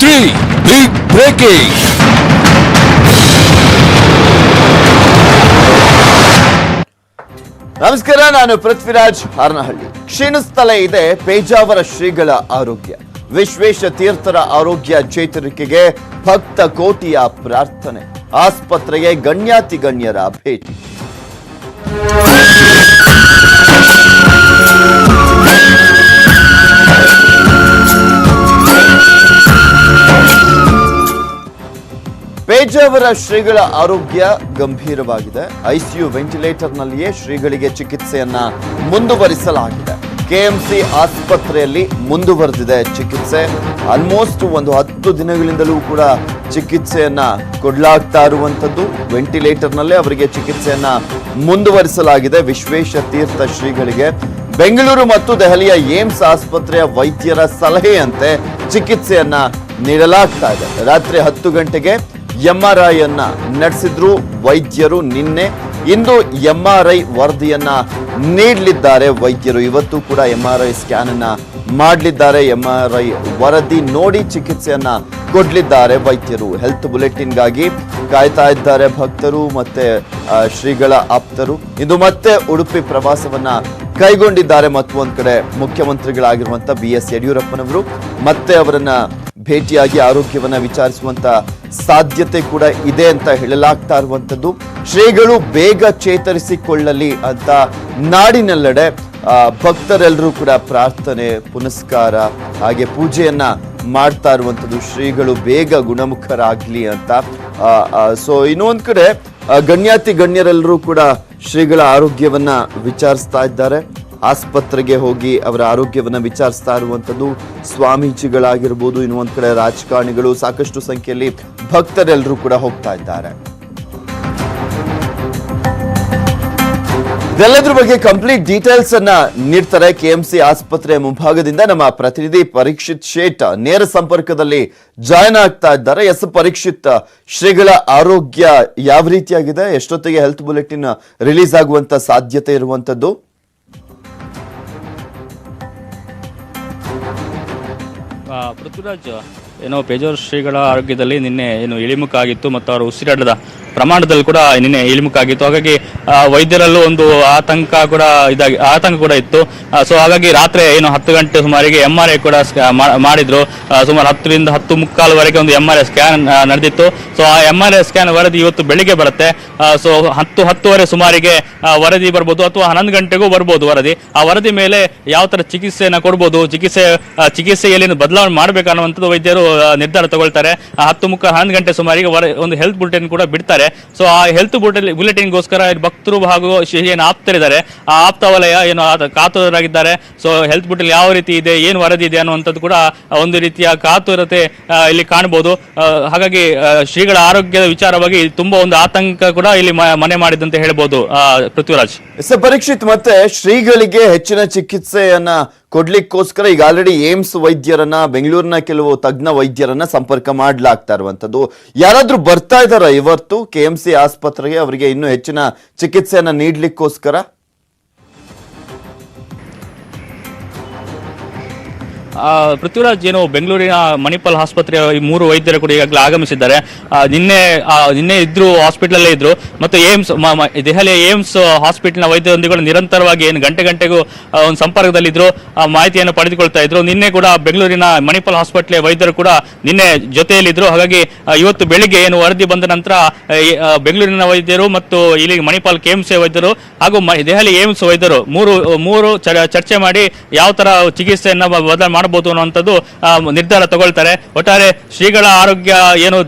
Three big breaking. ನಮಸ್ಕಾರ, ನಾನು ಪೃಥ್ವಿರಾಜ್ ಹಾರನಹಳ್ಳಿ. ಕ್ಷೀಣಿಸ್ತಲೇ ಇದೆ ಪೇಜಾವರ ಶ್ರೀಗಳ ಆರೋಗ್ಯ. ವಿಶ್ವೇಶ ತೀರ್ಥರ ಆರೋಗ್ಯ ಚೇತರಿಕೆಗೆ ಭಕ್ತ ಕೋಟಿಯ ಪ್ರಾರ್ಥನೆ. ಆಸ್ಪತ್ರೆಗೆ ಗಣ್ಯಾತಿ ಗಣ್ಯರ ಭೇಟಿ. ಪೇಜಾವರ ಶ್ರೀಗಳ ಆರೋಗ್ಯ ಗಂಭೀರವಾಗಿದೆ. ಐಸಿಯು ವೆಂಟಿಲೇಟರ್ನಲ್ಲಿಯೇ ಶ್ರೀಗಳಿಗೆ ಚಿಕಿತ್ಸೆಯನ್ನ ಮುಂದುವರಿಸಲಾಗಿದೆ. ಕೆಎಂಸಿ ಆಸ್ಪತ್ರೆಯಲ್ಲಿ ಮುಂದುವರೆದಿದೆ ಚಿಕಿತ್ಸೆ. ಆಲ್ಮೋಸ್ಟ್ ಒಂದು ಹತ್ತು ದಿನಗಳಿಂದಲೂ ಕೂಡ ಚಿಕಿತ್ಸೆಯನ್ನ ಕೊಡಲಾಗ್ತಾ ಇರುವಂತದ್ದು ವೆಂಟಿಲೇಟರ್ನಲ್ಲೇ ಅವರಿಗೆ ಚಿಕಿತ್ಸೆಯನ್ನ ಮುಂದುವರಿಸಲಾಗಿದೆ. ವಿಶ್ವೇಶ ತೀರ್ಥ ಶ್ರೀಗಳಿಗೆ. ಬೆಂಗಳೂರು ಮತ್ತು ದೆಹಲಿಯ ಏಮ್ಸ್ ಆಸ್ಪತ್ರೆಯ ವೈದ್ಯರ ಸಲಹೆಯಂತೆ ಚಿಕಿತ್ಸೆಯನ್ನ ನೀಡಲಾಗ್ತಾ ಇದೆ. ರಾತ್ರಿ ಹತ್ತು ಗಂಟೆಗೆ ಎಂಆರ್ಐ ಅನ್ನ ನಡೆಸಿದ್ರು ವೈದ್ಯರು ನಿನ್ನೆ. ಇಂದು ಎಂಆರ್ಐ ವರದಿಯನ್ನ ನೀಡಲಿದ್ದಾರೆ ವೈದ್ಯರು. ಇವತ್ತು ಕೂಡ ಎಂಆರ್ಐ ಸ್ಕ್ಯಾನ್ ಅನ್ನ ಮಾಡಲಿದ್ದಾರೆ. ಎಂಆರ್ಐ ವರದಿ ನೋಡಿ ಚಿಕಿತ್ಸೆಯನ್ನ ಕೊಡ್ಲಿದ್ದಾರೆ ವೈದ್ಯರು. ಹೆಲ್ತ್ ಬುಲೆಟಿನ್ಗಾಗಿ ಕಾಯ್ತಾ ಇದ್ದಾರೆ ಭಕ್ತರು ಮತ್ತೆ ಶ್ರೀಗಳ ಆಪ್ತರು. ಇಂದು ಮತ್ತೆ ಉಡುಪಿ ಪ್ರವಾಸವನ್ನ ಕೈಗೊಂಡಿದ್ದಾರೆ ಮತ್ತೊಂದು ಕಡೆ ಮುಖ್ಯಮಂತ್ರಿಗಳಾಗಿರುವಂತ ಬಿ ಎಸ್ ಯಡಿಯೂರಪ್ಪನವರು. ಮತ್ತೆ ಅವರನ್ನ ಭೇಟಿಯಾಗಿ ಆರೋಗ್ಯವನ್ನ ವಿಚಾರಿಸುವಂತ ಸಾಧ್ಯತೆ ಕೂಡ ಇದೆ ಅಂತ ಹೇಳಲಾಗ್ತಾ ಇರುವಂತದ್ದು ಶ್ರೀಗಳು ಬೇಗ ಚೇತರಿಸಿಕೊಳ್ಳಲಿ ಅಂತ ನಾಡಿನೆಲ್ಲೆಡೆ ಭಕ್ತರೆಲ್ಲರೂ ಕೂಡ ಪ್ರಾರ್ಥನೆ, ಪುನಸ್ಕಾರ, ಹಾಗೆ ಪೂಜೆಯನ್ನ ಮಾಡ್ತಾ ಇರುವಂಥದ್ದು. ಶ್ರೀಗಳು ಬೇಗ ಗುಣಮುಖರಾಗ್ಲಿ ಅಂತ ಸೊ ಇನ್ನೊಂದ್ ಕಡೆ ಗಣ್ಯಾತಿ ಗಣ್ಯರೆಲ್ಲರೂ ಕೂಡ ಶ್ರೀಗಳ ಆರೋಗ್ಯವನ್ನ ವಿಚಾರಿಸ್ತಾ ಇದ್ದಾರೆ. ಆಸ್ಪತ್ರೆಗೆ ಹೋಗಿ ಅವರ ಆರೋಗ್ಯವನ್ನು ವಿಚಾರಿಸ್ತಾ ಇರುವಂಥದ್ದು ಸ್ವಾಮೀಜಿಗಳಾಗಿರ್ಬೋದು, ಇನ್ನು ಒಂದ್ ಕಡೆ ರಾಜಕಾರಣಿಗಳು ಸಾಕಷ್ಟು ಸಂಖ್ಯೆಯಲ್ಲಿ ಭಕ್ತರೆಲ್ಲರೂ ಕೂಡ ಹೋಗ್ತಾ ಇದ್ದಾರೆ. ಇದೆಲ್ಲದ್ರ ಬಗ್ಗೆ ಕಂಪ್ಲೀಟ್ ಡೀಟೇಲ್ಸ್ ಅನ್ನ ನೀಡ್ತಾರೆ ಕೆಎಂಸಿ ಆಸ್ಪತ್ರೆ ಮುಂಭಾಗದಿಂದ. ನಮ್ಮ ಪ್ರತಿನಿಧಿ ಪರೀಕ್ಷಿತ್ ಶೇಟ್ ನೇರ ಸಂಪರ್ಕದಲ್ಲಿ ಜಾಯ್ನ್ ಆಗ್ತಾ ಇದ್ದಾರೆ. ಎಸ್ ಪರೀಕ್ಷಿತ್, ಶ್ರೀಗಳ ಆರೋಗ್ಯ ಯಾವ ರೀತಿಯಾಗಿದೆ? ಎಷ್ಟೊತ್ತಿಗೆ ಹೆಲ್ತ್ ಬುಲೆಟಿನ್ ರಿಲೀಸ್ ಆಗುವಂತ ಸಾಧ್ಯತೆ ಇರುವಂತದ್ದು? ಪೃಥ್ವಿರಾಜ್ ಏನೋ ಪೇಜೋರ್ ಶ್ರೀಗಳ ಆರೋಗ್ಯದಲ್ಲಿ ನಿನ್ನೆ ಏನು ಇಳಿಮುಖ ಆಗಿತ್ತು ಮತ್ತು ಅವರು ಉಸಿರಾಟದ ಪ್ರಮಾಣದಲ್ಲಿ ಕೂಡ ನಿನ್ನೆ ಇಳಿಮುಖಾಗಿತ್ತು. ಹಾಗಾಗಿ ವೈದ್ಯರಲ್ಲೂ ಒಂದು ಆತಂಕ ಕೂಡ ಇದಾಗಿ, ಆತಂಕ ಕೂಡ ಇತ್ತು. ಸೊ ಹಾಗಾಗಿ ರಾತ್ರಿ ಏನು ಹತ್ತು ಗಂಟೆ ಸುಮಾರಿಗೆ ಎಂ ಆರ್ ಐ ಕೂಡ ಮಾಡಿದ್ರು. ಸುಮಾರು ಹತ್ತರಿಂದ ಹತ್ತು ಮುಕ್ಕಾಲುವರೆಗೆ ಒಂದು ಎಂ ಆರ್ ಐ ಸ್ಕ್ಯಾನ್ ನಡೆದಿತ್ತು. ಸೊ ಆ ಎಂ ಆರ್ ಐ ಸ್ಕ್ಯಾನ್ ವರದಿ ಇವತ್ತು ಬೆಳಿಗ್ಗೆ ಬರುತ್ತೆ. ಸೊ ಹತ್ತು, ಹತ್ತುವರೆ ಸುಮಾರಿಗೆ ವರದಿ ಬರ್ಬೋದು ಅಥವಾ ಹನ್ನೊಂದು ಗಂಟೆಗೂ ಬರ್ಬೋದು ವರದಿ. ಆ ವರದಿ ಮೇಲೆ ಯಾವ ತರ ಚಿಕಿತ್ಸೆಯನ್ನು ಕೊಡ್ಬೋದು, ಚಿಕಿತ್ಸೆ ಚಿಕಿತ್ಸೆಯಲ್ಲಿ ಬದಲಾವಣೆ ಮಾಡಬೇಕನ್ನುವಂಥದ್ದು ವೈದ್ಯರು ನಿರ್ಧಾರ ತಗೊಳ್ತಾರೆ. ಹತ್ತು ಮುಕ್ಕ ಹನ್ನೊಂದು ಗಂಟೆ ಸುಮಾರಿಗೆ ಒಂದು ಹೆಲ್ತ್ ಬುಲೆಟಿನ್ ಕೂಡ ಬಿಡ್ತಾರೆ ಸೊ ಆ ಹೆಲ್ತ್ ಬುಲೆಟಿನ್ ಗೋಸ್ಕರ ಭಕ್ತರು ಹಾಗೂ ಏನು ಆಪ್ತರಿದ್ದಾರೆ. ಆ ಆಪ್ತ ವಲಯ ಏನು ಕಾತುರರಾಗಿದ್ದಾರೆ. ಸೊ ಹೆಲ್ತ್ ಬುಲೆಟಿನ್ ಯಾವ ರೀತಿ ಇದೆ, ಏನು ವರದಿ ಇದೆ ಅನ್ನುವಂಥದ್ದು ಕೂಡ ಒಂದು ರೀತಿಯ ಕಾತುರತೆ ಇಲ್ಲಿ ಕಾಣಬಹುದು. ಹಾಗಾಗಿ ಶ್ರೀಗಳ ಆರೋಗ್ಯದ ವಿಚಾರವಾಗಿ ತುಂಬಾ ಒಂದು ಆತಂಕ ಕೂಡ ಇಲ್ಲಿ ಮನೆ ಮಾಡಿದಂತೆ ಹೇಳ್ಬೋದು ಪೃಥ್ವಿರಾಜ್. ಪರೀಕ್ಷಿತ್, ಮತ್ತೆ ಶ್ರೀಗಳಿಗೆ ಹೆಚ್ಚಿನ ಚಿಕಿತ್ಸೆಯನ್ನ ಕೊಡ್ಲಿಕ್ಕೋಸ್ಕರ ಈಗ ಆಲ್ರೆಡಿ ಏಮ್ಸ್ ವೈದ್ಯರನ್ನ, ಬೆಂಗಳೂರಿನ ಕೆಲವು ತಜ್ಞ ವೈದ್ಯರನ್ನ ಸಂಪರ್ಕ ಮಾಡ್ಲಾಗ್ತಾ ಇರುವಂಥದ್ದು. ಯಾರಾದರೂ ಬರ್ತಾ ಇದಾರ ಇವತ್ತು? ಕೆ ಎಂ ಸಿ ಆಸ್ಪತ್ರೆಗೆ ಅವರಿಗೆ ಇನ್ನೂ ಹೆಚ್ಚಿನ ಚಿಕಿತ್ಸೆಯನ್ನ ನೀಡ್ಲಿಕ್ಕೋಸ್ಕರ? ಪೃಥ್ವಿರಾಜ್ ಏನು ಬೆಂಗಳೂರಿನ ಮಣಿಪಾಲ್ ಆಸ್ಪತ್ರೆಯ ಈ ಮೂರು ವೈದ್ಯರು ಕೂಡ ಈಗಾಗಲೇ ಆಗಮಿಸಿದ್ದಾರೆ. ನಿನ್ನೆ ನಿನ್ನೆ ಇದ್ರು ಹಾಸ್ಪಿಟಲ್ ಇದ್ರು. ಮತ್ತು ಏಮ್ಸ್ ದೆಹಲಿಯ ಏಮ್ಸ್ ಹಾಸ್ಪಿಟಲ್ನ ವೈದ್ಯರೊಂದಿಗೆ ನಿರಂತರವಾಗಿ ಏನು ಗಂಟೆ ಗಂಟೆಗೂ ಒಂದು ಸಂಪರ್ಕದಲ್ಲಿದ್ರು ಆ, ಮಾಹಿತಿಯನ್ನು ಪಡೆದುಕೊಳ್ತಾ ಇದ್ರು. ನಿನ್ನೆ ಕೂಡ ಬೆಂಗಳೂರಿನ ಮಣಿಪಾಲ್ ಹಾಸ್ಪಿಟಲ್ ವೈದ್ಯರು ಕೂಡ ನಿನ್ನೆ ಜೊತೆಯಲ್ಲಿದ್ರು ಹಾಗಾಗಿ ಇವತ್ತು ಬೆಳಿಗ್ಗೆ ಏನು ವರದಿ ಬಂದ ನಂತರ ಬೆಂಗಳೂರಿನ ವೈದ್ಯರು ಮತ್ತು ಇಲ್ಲಿ ಮಣಿಪಾಲ್ ಕೆಎಂಸಿ ವೈದ್ಯರು ಹಾಗೂ ದೆಹಲಿ ಏಮ್ಸ್ ವೈದ್ಯರು ಮೂರು ಮೂರು ಚರ- ಚರ್ಚೆ ಮಾಡಿ ಯಾವ ತರ ಚಿಕಿತ್ಸೆಯನ್ನ ಬದಲಾವಣೆ ಮಾಡಬಹುದು ಅನ್ನುವಂಥದ್ದು ನಿರ್ಧಾರ ತಗೊಳ್ತಾರೆ. ಒಟ್ಟಾರೆ ಶ್ರೀಗಳ ಆರೋಗ್ಯ ಏನು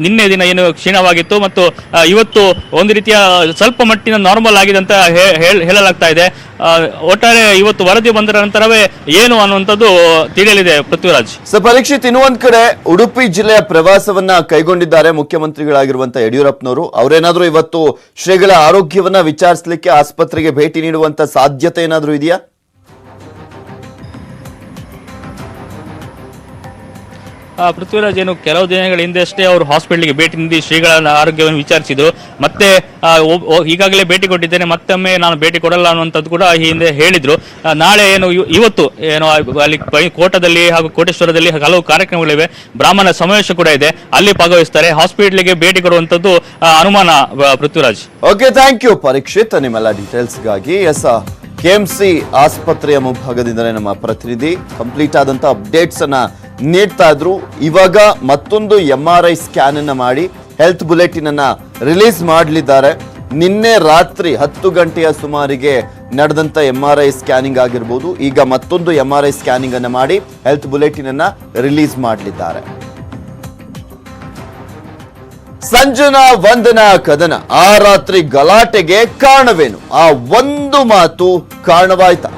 ನಿನ್ನೆ ದಿನ ಏನು ಕ್ಷೀಣವಾಗಿತ್ತು ಮತ್ತು ಇವತ್ತು ಒಂದು ರೀತಿಯ ಸ್ವಲ್ಪ ಮಟ್ಟಿನ ನಾರ್ಮಲ್ ಆಗಿದೆ ಅಂತ ಹೇಳ್- ಹೇಳಲಾಗ್ತಾ ಇದೆ. ಒಟ್ಟಾರೆ ಇವತ್ತು ವರದಿ ಬಂದ ನಂತರವೇ ಏನು ಅನ್ನುವಂಥದ್ದು ತಿಳಿಯಲಿದೆ ಪೃಥ್ವಿರಾಜ್. ಸರ್ ಪರೀಕ್ಷಿತ್ ಇನ್ನೊಂದ್ ಕಡೆ ಉಡುಪಿ ಜಿಲ್ಲೆಯ ಪ್ರವಾಸವನ್ನ ಕೈಗೊಂಡಿದ್ದಾರೆ ಮುಖ್ಯಮಂತ್ರಿಗಳಾಗಿರುವಂತ ಯಡಿಯೂರಪ್ಪನವರು. ಅವರೇನಾದ್ರೂ ಇವತ್ತು ಶ್ರೀಗಳ ಆರೋಗ್ಯವನ್ನ ವಿಚಾರಿಸಲಿಕ್ಕೆ ಆಸ್ಪತ್ರೆಗೆ ಭೇಟಿ ನೀಡುವಂತ ಸಾಧ್ಯತೆ ಏನಾದ್ರೂ ಇದೆಯಾ? ಪೃಥ್ವಿರಾಜ್ ಏನು ಕೆಲವು ದಿನಗಳ ಹಿಂದೆಷ್ಟೇ ಅವರು ಹಾಸ್ಪಿಟಲ್ಗೆ ಭೇಟಿ ನೀಡಿ ಶ್ರೀಗಳ ಆರೋಗ್ಯವನ್ನು ವಿಚಾರಿಸಿದ್ರು. ಮತ್ತೆ ಈಗಾಗಲೇ ಭೇಟಿ ಕೊಟ್ಟಿದ್ದೇನೆ, ಮತ್ತೊಮ್ಮೆ ನಾನು ಭೇಟಿ ಕೊಡಲ್ಲ ಅನ್ನುವಂಥದ್ದು ಕೂಡ ಈ ಹಿಂದೆ ಹೇಳಿದ್ರು. ನಾಳೆ ಏನು ಇವ- ಇವತ್ತು ಏನು, ಅಲ್ಲಿ ಕೋಟದಲ್ಲಿ ಹಾಗೂ ಕೋಟೇಶ್ವರದಲ್ಲಿ ಹಲವು ಕಾರ್ಯಕ್ರಮಗಳಿವೆ. ಬ್ರಾಹ್ಮಣ ಸಮಾವೇಶ ಕೂಡ ಇದೆ. ಅಲ್ಲಿ ಭಾಗವಹಿಸ್ತಾರೆ. ಹಾಸ್ಪಿಟಲ್ಗೆ ಭೇಟಿ ಕೊಡುವಂಥದ್ದು ಅನುಮಾನ Prithviraj. Okay thank you Parikshit, ನಿಮ್ಮೆಲ್ಲ ಡೀಟೇಲ್ಸ್ಗಾಗಿ ಎಸ್ ಕೆಎಂಸಿ ಆಸ್ಪತ್ರೆಯ ಮುಂಭಾಗದಿಂದಲೇ ನಮ್ಮ ಪ್ರತಿನಿಧಿ ಕಂಪ್ಲೀಟ್ ಆದಂತ ಅಪ್ಡೇಟ್ಸ್ ಅನ್ನ ನೀಡ್ತಾ ಇದ್ರು. ಇವಾಗ ಮತ್ತೊಂದು ಎಂ ಆರ್ ಐ ಸ್ಕ್ಯಾನ್ ಅನ್ನ ಮಾಡಿ ಹೆಲ್ತ್ ಬುಲೆಟಿನ್ ಅನ್ನ ರಿಲೀಸ್ ಮಾಡಲಿದ್ದಾರೆ. ನಿನ್ನೆ ರಾತ್ರಿ ಹತ್ತು ಗಂಟೆಯ ಸುಮಾರಿಗೆ ನಡೆದಂತ ಎಂ ಆರ್ ಐ ಸ್ಕ್ಯಾನಿಂಗ್ ಆಗಿರ್ಬೋದು. ಈಗ ಮತ್ತೊಂದು ಎಂ ಆರ್ ಐ ಸ್ಕ್ಯಾನಿಂಗ್ ಅನ್ನ ಮಾಡಿ ಹೆಲ್ತ್ ಬುಲೆಟಿನ್ ಅನ್ನ ರಿಲೀಸ್ ಮಾಡಲಿದ್ದಾರೆ. ಸಂಜನಾ ವಂದನಾ ಕದನ. ಆ ರಾತ್ರಿ ಗಲಾಟೆಗೆ ಕಾರಣವೇನು? ಆ ಒಂದು ಮಾತು ಕಾರಣವಾಯ್ತಾ?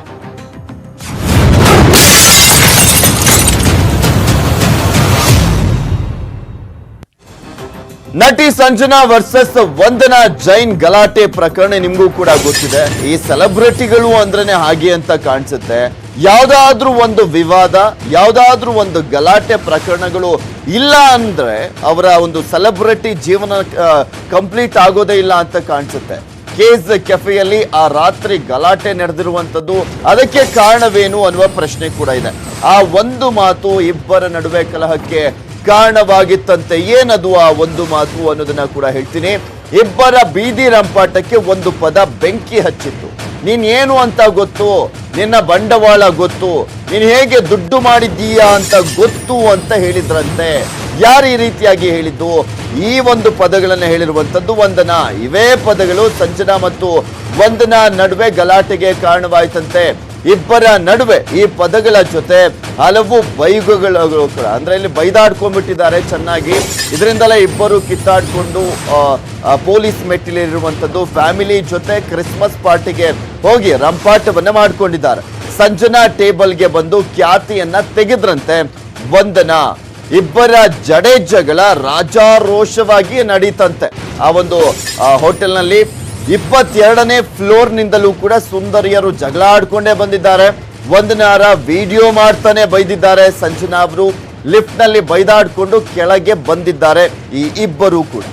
ನಟಿ ಸಂಜನಾ ವರ್ಸಸ್ ವಂದನಾ ಜೈನ್ ಗಲಾಟೆ ಪ್ರಕರಣ ನಿಮಗೂ ಕೂಡ ಗೊತ್ತಿದೆ. ಈ ಸೆಲೆಬ್ರಿಟಿಗಳು ಅಂದ್ರೇನೆ ಹಾಗೆ ಅಂತ ಕಾಣಿಸುತ್ತೆ. ಯಾವ್ದಾದ್ರೂ ಒಂದು ವಿವಾದ, ಯಾವುದಾದ್ರೂ ಒಂದು ಗಲಾಟೆ ಪ್ರಕರಣಗಳು ಇಲ್ಲ ಅಂದರೆ ಅವರ ಒಂದು ಸೆಲೆಬ್ರಿಟಿ ಜೀವನ ಕಂಪ್ಲೀಟ್ ಆಗೋದೇ ಇಲ್ಲ ಅಂತ ಕಾಣಿಸುತ್ತೆ. ಕೇಸ್ ಕೆಫೆಯಲ್ಲಿ ಆ ರಾತ್ರಿ ಗಲಾಟೆ ನಡೆದಿರುವಂಥದ್ದು ಅದಕ್ಕೆ ಕಾರಣವೇನು ಅನ್ನುವ ಪ್ರಶ್ನೆ ಕೂಡ ಇದೆ. ಆ ಒಂದು ಮಾತು ಇಬ್ಬರ ನಡುವೆ ಕಲಹಕ್ಕೆ ಕಾರಣವಾಗಿತ್ತಂತೆ. ಏನದು ಆ ಒಂದು ಮಾತು ಅನ್ನೋದನ್ನ ಕೂಡ ಹೇಳ್ತೀನಿ. ಇಬ್ಬರ ಬೀದಿ ರಂಪಾಟಕ್ಕೆ ಒಂದು ಪದ ಬೆಂಕಿ ಹಚ್ಚಿತ್ತು. ನೀನ್ ಏನು ಅಂತ ಗೊತ್ತು? ನಿನ್ನ ಬಂಡವಾಳ ಗೊತ್ತು. ನೀನು ಹೇಗೆ ದುಡ್ಡು ಮಾಡಿದ್ದೀಯಾ ಅಂತ ಗೊತ್ತು ಅಂತ ಹೇಳಿದ್ರಂತೆ. ಯಾರು ಈ ರೀತಿಯಾಗಿ ಹೇಳಿದ್ದು? ಈ ಒಂದು ಪದಗಳನ್ನು ಹೇಳಿರುವಂತದ್ದು ವಂದನ. ಇವೇ ಪದಗಳು ಸಂಜನಾ ಮತ್ತು ವಂದನಾ ನಡುವೆ ಗಲಾಟೆಗೆ ಕಾರಣವಾಯ್ತಂತೆ. ಇಬ್ಬರ ನಡುವೆ ಈ ಪದಗಳ ಜೊತೆ ಹಲವು ಬೈಗುಗಳು ಕೂಡ, ಅಂದ್ರೆ ಇಲ್ಲಿ ಬೈದಾಡ್ಕೊಂಡ್ಬಿಟ್ಟಿದ್ದಾರೆ ಚೆನ್ನಾಗಿ. ಇದರಿಂದಲೇ ಇಬ್ಬರು ಕಿತ್ತಾಡ್ಕೊಂಡು ಪೊಲೀಸ್ ಮೆಟ್ಟಿಲಿರುವಂತದ್ದು ಫ್ಯಾಮಿಲಿ ಜೊತೆ ಕ್ರಿಸ್ಮಸ್ ಪಾರ್ಟಿಗೆ ಹೋಗಿ ರಂಪಾಟವನ್ನ ಮಾಡಿಕೊಂಡಿದ್ದಾರೆ. ಸಂಜನಾ ಟೇಬಲ್ಗೆ ಬಂದು ಖ್ಯಾತಿಯನ್ನ ತೆಗೆದ್ರಂತೆ. ವಂದನಾ, ಇಬ್ಬರ ಜಡೆ ಜಗಳ ರಾಜಾರೋಷವಾಗಿ ನಡೀತಂತೆ. ಆ ಒಂದು ಹೋಟೆಲ್ನಲ್ಲಿ ಇಪ್ಪತ್ತೆರಡನೇ ಫ್ಲೋರ್ ನಿಂದಲೂ ಕೂಡ ಸುಂದರಿಯರು ಜಗಳ ಆಡ್ಕೊಂಡೇ ಬಂದಿದ್ದಾರೆ. ವಂದನಾರ ವಿಡಿಯೋ ಮಾಡ್ತಾನೆ ಬೈದಿದ್ದಾರೆ. ಸಂಜನಾ ಅವರು ಲಿಫ್ಟ್ನಲ್ಲಿ ಬೈದಾಡ್ಕೊಂಡು ಕೆಳಗೆ ಬಂದಿದ್ದಾರೆ. ಈ ಇಬ್ಬರು ಕೂಡ.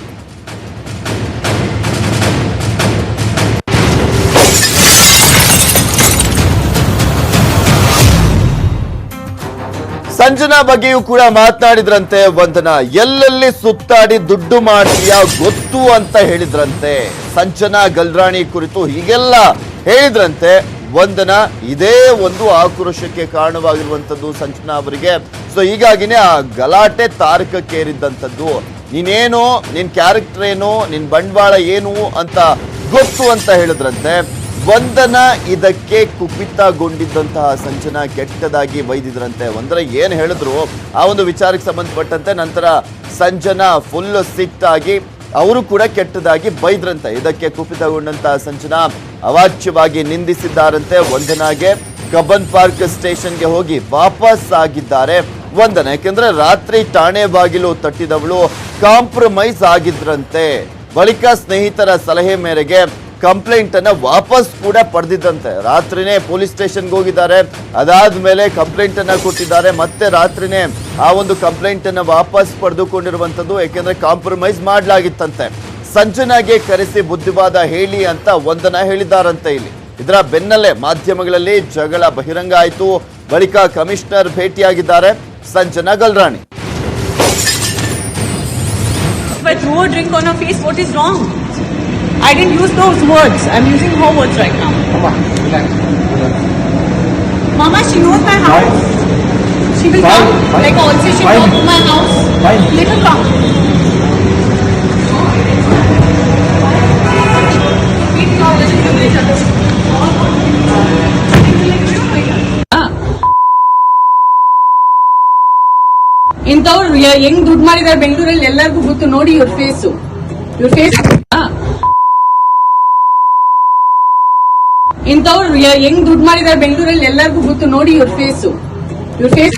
ಸಂಜನಾ ಬಗ್ಗೆಯೂ ಕೂಡ ಮಾತನಾಡಿದ್ರಂತೆ ವಂದನಾ. ಎಲ್ಲೆಲ್ಲಿ ಸುತ್ತಾಡಿ ದುಡ್ಡು ಮಾಡಿಯ ಗೊತ್ತು ಅಂತ ಹೇಳಿದ್ರಂತೆ. ಸಂಜನಾ ಗಲ್ರಾಣಿ ಕುರಿತು ಹೀಗೆಲ್ಲ ಹೇಳಿದ್ರಂತೆ. ವಂದನ, ಇದೇ ಒಂದು ಆಕ್ರೋಶಕ್ಕೆ ಕಾರಣವಾಗಿರುವಂಥದ್ದು ಸಂಜನಾ ಅವರಿಗೆ. ಸೊ ಹೀಗಾಗಿನೇ ಆ ಗಲಾಟೆ ತಾರಕಕ್ಕೇರಿದ್ದಂಥದ್ದು. ನೀನೇನು, ನಿನ್ ಕ್ಯಾರೆಕ್ಟರ್ ಏನು, ನಿನ್ ಬಂಡವಾಳ ಏನು ಅಂತ ಗೊತ್ತು ಅಂತ ಹೇಳಿದ್ರಂತೆ. ವಂದನ ಇದಕ್ಕೆ ಕುಪಿತಗೊಂಡಿದ್ದಂತಹ ಸಂಚನ ಕೆಟ್ಟದಾಗಿ ಬೈದಿದ್ರಂತೆ ಒಂದರ ಏನು ಹೇಳಿದ್ರು? ಆ ಒಂದು ವಿಚಾರಕ್ಕೆ ಸಂಬಂಧಪಟ್ಟಂತೆ ನಂತರ ಸಂಜನಾ ಫುಲ್ ಸಿಟ್ಟಾಗಿ ಅವರು ಕೂಡ ಕೆಟ್ಟದಾಗಿ ಬೈದ್ರಂತೆ. ಇದಕ್ಕೆ ಕುಪಿತಗೊಂಡಂತಹ ಸಂಜನಾ ಅವಾಚ್ಯವಾಗಿ ನಿಂದಿಸಿದ್ದಾರಂತೆ. ವಂದನಾಗೆ ಕಬ್ಬನ್ ಪಾರ್ಕ್ ಸ್ಟೇಷನ್ಗೆ ಹೋಗಿ ವಾಪಸ್ ಆಗಿದ್ದಾರೆ. ವಂದನ, ಯಾಕೆಂದ್ರೆ ರಾತ್ರಿ ಠಾಣೆ ಬಾಗಿಲು ತಟ್ಟಿದವಳು ಕಾಂಪ್ರಮೈಸ್ ಆಗಿದ್ರಂತೆ. ಬಳಿಕ ಸ್ನೇಹಿತರ ಸಲಹೆ ಮೇರೆಗೆ ಕಂಪ್ಲೇಂಟ್ ಅನ್ನ ವಾಪಸ್ ಕೂಡ ಪಡೆದಿದ್ದಂತೆ. ರಾತ್ರಿನೇ ಪೊಲೀಸ್ ಸ್ಟೇಷನ್ಗೆ ಹೋಗಿದ್ದಾರೆ. ಅದಾದ್ಮೇಲೆ ಕಂಪ್ಲೇಂಟ್ ಅನ್ನ ಕೊಟ್ಟಿದ್ದಾರೆ. ಮತ್ತೆ ರಾತ್ರಿನೇ ಆ ಒಂದು ಕಂಪ್ಲೇಂಟ್ ಅನ್ನ ವಾಪಸ್ ಪಡೆದುಕೊಂಡಿರುವಂತದ್ದು ಏಕೆಂದರೆ ಕಾಂಪ್ರಮೈಸ್ ಮಾಡಲಾಗಿತ್ತಂತೆ. ಸಂಜನಾಗೆ ಕರೆಸಿ ಬುದ್ಧಿವಾದ ಹೇಳಿ ಅಂತ ಒಂದನ ಹೇಳಿದ್ದಾರಂತೆ ಇಲ್ಲಿ. ಇದರ ಬೆನ್ನಲ್ಲೇ ಮಾಧ್ಯಮಗಳಲ್ಲಿ ಜಗಳ ಬಹಿರಂಗ ಆಯಿತು. ಬಳಿಕ commissioner ಭೇಟಿಯಾಗಿದ್ದಾರೆ. Sanjana Galrani. But drink on her face, what is? I didn't use those words. I'm using her words right now. Mama, she knows my house. She will come. Like also she will come to my house. Let her come. ಇಂಥವ್ರು ಯ- ಹೆಂಗ್ ದುಡ್ಡು ಮಾಡಿದಾರೆ ಬೆಂಗಳೂರಲ್ಲಿ ಎಲ್ಲರಿಗೂ ಗೊತ್ತು ನೋಡಿ ಇವ್ರ ಫೇಸು ಇವ್ರ ಫೇಸ್ ಇಂಥವ್ರು ಹೆಂಗ್ ದುಡ್ಡು ಮಾಡಿದಾರೆ ಬೆಂಗಳೂರಲ್ಲಿ ಎಲ್ಲರಿಗೂ ಗೊತ್ತು. ನೋಡಿ ಇವ್ರ ಫೇಸು ಇವ್ರ ಫೇಸ್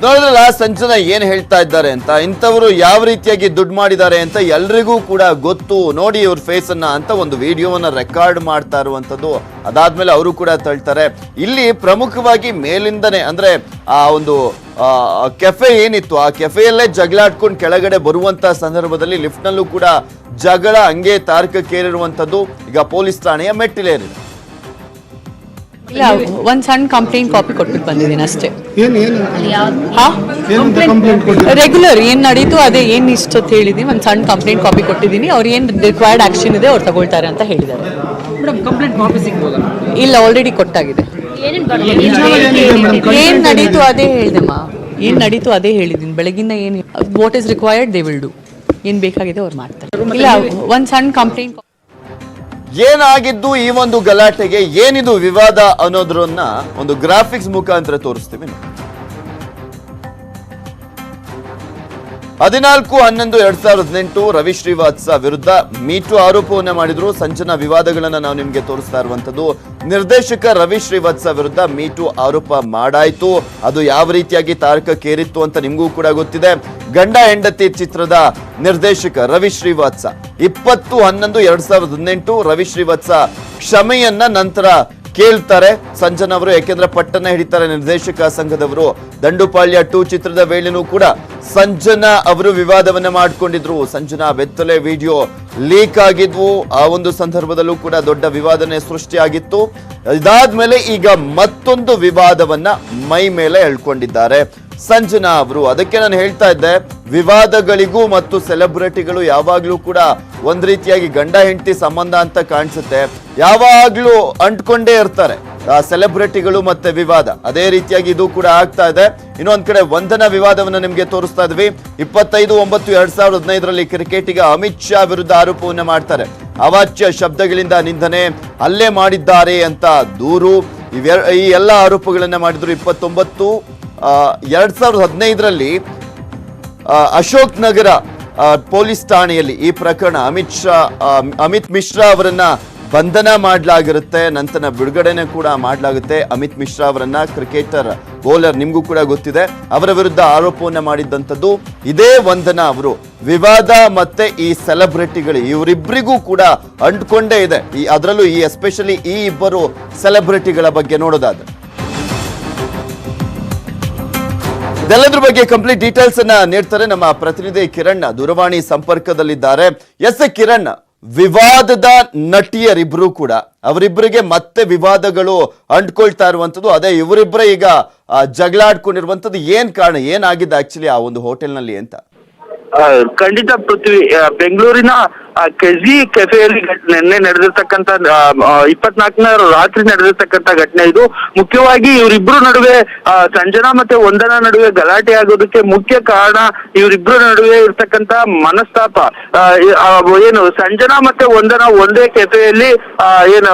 ನೋಡಿದ್ರಲ್ಲ ಸಂಚನ ಏನ್ ಹೇಳ್ತಾ ಇದ್ದಾರೆ ಅಂತ, ಇಂಥವರು ಯಾವ ರೀತಿಯಾಗಿ ದುಡ್ಡು ಮಾಡಿದ್ದಾರೆ ಅಂತ ಎಲ್ರಿಗೂ ಕೂಡ ಗೊತ್ತು. ನೋಡಿ ಇವ್ರ ಫೇಸ್ ಅನ್ನ ಅಂತ ಒಂದು ವಿಡಿಯೋವನ್ನ ರೆಕಾರ್ಡ್ ಮಾಡ್ತಾ ಇರುವಂತದ್ದು ಅದಾದ್ಮೇಲೆ ಅವರು ಕೂಡ ತಳ್ತಾರೆ. ಇಲ್ಲಿ ಪ್ರಮುಖವಾಗಿ ಮೇಲಿಂದನೇ ಅಂದ್ರೆ ಆ ಒಂದು ಕೆಫೆ ಏನಿತ್ತು, ಆ ಕೆಫೆಯಲ್ಲೇ ಜಗಳಾಡ್ಕೊಂಡು ಕೆಳಗಡೆ ಬರುವಂತ ಸಂದರ್ಭದಲ್ಲಿ ಲಿಫ್ಟ್ ನಲ್ಲೂ ಕೂಡ ಜಗಳ ಹಂಗೆ ತಾರಕಕ್ಕೇರಿರುವಂತದ್ದು ಈಗ ಪೊಲೀಸ್ ಠಾಣೆಯ ಮೆಟ್ಟಿಲೇರಿದೆ. ಇಲ್ಲ ಒಂದ್ ಸಣ್ಣ ಕಂಪ್ಲೇಂಟ್ ಕಾಪಿ ಕೊಟ್ಬಿಟ್ಟು ಬಂದಿದ್ದೀನಿ ಅಷ್ಟೇ. ಏನು ಏನು? ಹಾ? ಕಂಪ್ಲೇಂಟ್ ರೆಗ್ಯುಲರ್ ಏನ್ ನಡೀತು ಅದೇ ಏನ್ ಇಷ್ಟು ಅಂತ ಹೇಳಿದೀನಿ ಒಂದ್ ಸಣ್ಣ ಕಂಪ್ಲೇಂಟ್ ಕಾಪಿ ಕೊಟ್ಟಿದ್ದೀನಿ. ಅವ್ರು ಏನ್ ರಿಕ್ವೈರ್ಡ್ ಆಕ್ಷನ್ ಇದೆ ಅವ್ರು ತಗೊಳ್ತಾರೆ ಅಂತ ಹೇಳಿದ್ದಾರೆ. ಕಂಪ್ಲೇಂಟ್ ಕಾಪಿ ಸಿಗ್ಬೋದಾ? ಇಲ್ಲ ಆಲ್ರೆಡಿ ಕೊಟ್ಟಾಗಿದೆ. ಏನ್ ನಡೀತು ಅದೇ ಹೇಳಿದೆಮ್ಮ ಏನ್ ನಡೀತು ಅದೇ ಹೇಳಿದೀನಿ ಬೆಳಗಿನ ಏನ್ what is required they will do ಏನ್ ಬೇಕಾಗಿದೆ ಅವ್ರು ಮಾಡ್ತಾರೆ. ಇಲ್ಲ ಒಂದ್ ಸಣ್ಣ ಕಂಪ್ಲೇಂಟ್ ಏನಾಗಿದ್ದು ಈ ಒಂದು ಗಲಾಟೆಗೆ ಏನಿದು ವಿವಾದ ಅನ್ನೋದ್ರನ್ನ ಒಂದು ಗ್ರಾಫಿಕ್ಸ್ ಮುಖಾಂತರ ತೋರಿಸ್ತೀವಿ ಹದಿನಾಲ್ಕು, ಹನ್ನೊಂದು, ಎರಡ್ ಸಾವಿರದ ಹದಿನೆಂಟು ರವಿ ಶ್ರೀವಾತ್ಸ ವಿರುದ್ಧ ಮೀಟು ಆರೋಪವನ್ನ ಮಾಡಿದ್ರು. ಸಂಚನ ವಿವಾದಗಳನ್ನ ನಾವು ನಿಮಗೆ ತೋರಿಸ್ತಾ ಇರುವಂತದ್ದು ನಿರ್ದೇಶಕ ರವಿ ಶ್ರೀವಾತ್ಸ ವಿರುದ್ಧ ಮೀಟು ಆರೋಪ ಮಾಡಾಯ್ತು. ಅದು ಯಾವ ರೀತಿಯಾಗಿ ತಾರಕಕ್ಕೇರಿತ್ತು ಅಂತ ನಿಮಗೂ ಕೂಡ ಗೊತ್ತಿದೆ. ಗಂಡ ಹೆಂಡತಿ ಚಿತ್ರದ ನಿರ್ದೇಶಕ ರವಿ ಶ್ರೀವಾತ್ಸ. ಇಪ್ಪತ್ತು, ಹನ್ನೊಂದು, ಎರಡ್ ಸಾವಿರದ ಹದಿನೆಂಟು ರವಿ ಶ್ರೀವಾತ್ಸ ಕ್ಷಮೆಯನ್ನ ನಂತರ ಕೇಳ್ತಾರೆ. ಸಂಜನ್ ಅವರು ಯಾಕೆಂದ್ರೆ ಪಟ್ಟಣ ಹಿಡಿತಾರೆ ನಿರ್ದೇಶಕ ಸಂಘದವರು. ದಂಡುಪಾಳ್ಯ ಟೂ ಚಿತ್ರದ ವೇಳೆನೂ ಕೂಡ ಸಂಜನಾ ಅವರು ವಿವಾದವನ್ನ ಮಾಡಿಕೊಂಡಿದ್ರು. ಸಂಜನಾ ಬೆತ್ತಲೆ ವಿಡಿಯೋ ಲೀಕ್ ಆಗಿದ್ವು. ಆ ಒಂದು ಸಂದರ್ಭದಲ್ಲೂ ಕೂಡ ದೊಡ್ಡ ವಿವಾದನೆ ಸೃಷ್ಟಿಯಾಗಿತ್ತು. ಇದಾದ್ಮೇಲೆ ಈಗ ಮತ್ತೊಂದು ವಿವಾದವನ್ನ ಮೈ ಮೇಲೆ ಎಳ್ಕೊಂಡಿದ್ದಾರೆ. ಸಂಜನಾ ಅವರು. ಅದಕ್ಕೆ ನಾನು ಹೇಳ್ತಾ ಇದ್ದೆ, ವಿವಾದಗಳಿಗೂ ಮತ್ತು ಸೆಲೆಬ್ರಿಟಿಗಳು ಯಾವಾಗ್ಲೂ ಕೂಡ ಒಂದ್ ರೀತಿಯಾಗಿ ಗಂಡ ಹೆಂಡತಿ ಸಂಬಂಧ ಅಂತ ಕಾಣಿಸುತ್ತೆ. ಯಾವಾಗ್ಲೂ ಅಂಟ್ಕೊಂಡೇ ಇರ್ತಾರೆ, ಆ ಸೆಲೆಬ್ರಿಟಿಗಳು ಮತ್ತೆ ವಿವಾದ. ಅದೇ ರೀತಿಯಾಗಿ ಇದು ಕೂಡ ಆಗ್ತಾ ಇದೆ. ಇನ್ನೊಂದ್ ಕಡೆ ವಂದನಾ ವಿವಾದವನ್ನು ನಿಮ್ಗೆ ತೋರಿಸ್ತಾ ಇದ್ವಿ. ಇಪ್ಪತ್ತೈದು, ಒಂಬತ್ತು, ಎರಡ್ ಸಾವಿರದ ಹದಿನೈದರಲ್ಲಿ ಕ್ರಿಕೆಟಿಗ ಅಮಿತ್ ಶಾ ವಿರುದ್ಧ ಆರೋಪವನ್ನು ಮಾಡ್ತಾರೆ. ಅವಾಚ್ಯ ಶಬ್ದಗಳಿಂದ ನಿಂದನೆ ಅಲ್ಲೇ ಮಾಡಿದ್ದಾರೆ ಅಂತ ದೂರು. ಈ ಎಲ್ಲ ಆರೋಪಗಳನ್ನ ಮಾಡಿದ್ರು ಇಪ್ಪತ್ತೊಂಬತ್ತು ಎರಡ್ ಸಾವಿರದ ಹದಿನೈದರಲ್ಲಿ ಅಶೋಕ್ ನಗರ ಪೊಲೀಸ್ ಠಾಣೆಯಲ್ಲಿ ಈ ಪ್ರಕರಣ ಅಮಿತ್ ಶಾ ಅಮಿತ್ ಮಿಶ್ರಾ ಅವರನ್ನ ಬಂಧನ ಮಾಡಲಾಗಿರುತ್ತೆ. ನಂತರ ಬಿಡುಗಡೆನೆ ಕೂಡ ಮಾಡಲಾಗುತ್ತೆ. ಅಮಿತ್ ಮಿಶ್ರಾ ಅವರನ್ನ ಕ್ರಿಕೆಟರ್, ಬೌಲರ್ ನಿಮಗೂ ಕೂಡ ಗೊತ್ತಿದೆ. ಅವರ ವಿರುದ್ಧ ಆರೋಪವನ್ನು ಮಾಡಿದ್ದಂಥದ್ದು ಇದೇ ವಂದನ ಅವರು. ವಿವಾದ ಮತ್ತೆ ಈ ಸೆಲೆಬ್ರಿಟಿಗಳು ಇವರಿಬ್ಬರಿಗೂ ಕೂಡ ಅಂಟ್ಕೊಂಡೇ ಇದೆ. ಈ, ಅದರಲ್ಲೂ ಈ, ಎಸ್ಪೆಷಲಿ ಈ ಇಬ್ಬರು ಸೆಲೆಬ್ರಿಟಿಗಳ ಬಗ್ಗೆ ನೋಡೋದಾದ್ರೆ. ಇದೆಲ್ಲದ್ರ ಬಗ್ಗೆ ಕಂಪ್ಲೀಟ್ ಡೀಟೇಲ್ಸ್ ಅನ್ನ ನೀಡ್ತಾರೆ ನಮ್ಮ ಪ್ರತಿನಿಧಿ ಕಿರಣ್ ದೂರವಾಣಿ ಸಂಪರ್ಕದಲ್ಲಿದ್ದಾರೆ. ಎಸ್ ಕಿರಣ್ ವಿವಾದದ ನಟಿಯರಿಬ್ರು ಕೂಡ. ಅವರಿಬ್ಬರಿಗೆ ಮತ್ತೆ ವಿವಾದಗಳು ಅಂಟ್ಕೊಳ್ತಾ ಇರುವಂತದ್ದು ಅದೇ ಇವರಿಬ್ಬರೇ ಈಗ ಜಗಳಾಡ್ಕೊಂಡಿರುವಂತದ್ದು ಏನ್ ಕಾರಣ? ಏನಾಗಿದೆ ಆಕ್ಚುಲಿ ಆ ಒಂದು ಹೋಟೆಲ್ನಲ್ಲಿ ಅಂತ? ಖಂಡಿತ ಪೃಥ್ವಿ ಬೆಂಗಳೂರಿನ ಕೆಜಿ ಕೆಫೆಯಲ್ಲಿ ನಿನ್ನೆ ನಡೆದಿರ್ತಕ್ಕಂತ ಇಪ್ಪತ್ನಾಲ್ಕನೇ ರಾತ್ರಿ ನಡೆದಿರ್ತಕ್ಕಂತ ಘಟನೆ ಇದು. ಮುಖ್ಯವಾಗಿ ಇವರಿಬ್ರು ನಡುವೆ ಸಂಜನಾ ಮತ್ತೆ ಒಂದನ ನಡುವೆ ಗಲಾಟೆ ಆಗೋದಕ್ಕೆ ಮುಖ್ಯ ಕಾರಣ ಇವರಿಬ್ರು ನಡುವೆ ಇರ್ತಕ್ಕಂತ ಮನಸ್ತಾಪ. ಏನು, ಸಂಜನಾ ಮತ್ತೆ ಒಂದನ ಒಂದೇ ಕೆಫೆಯಲ್ಲಿ ಏನು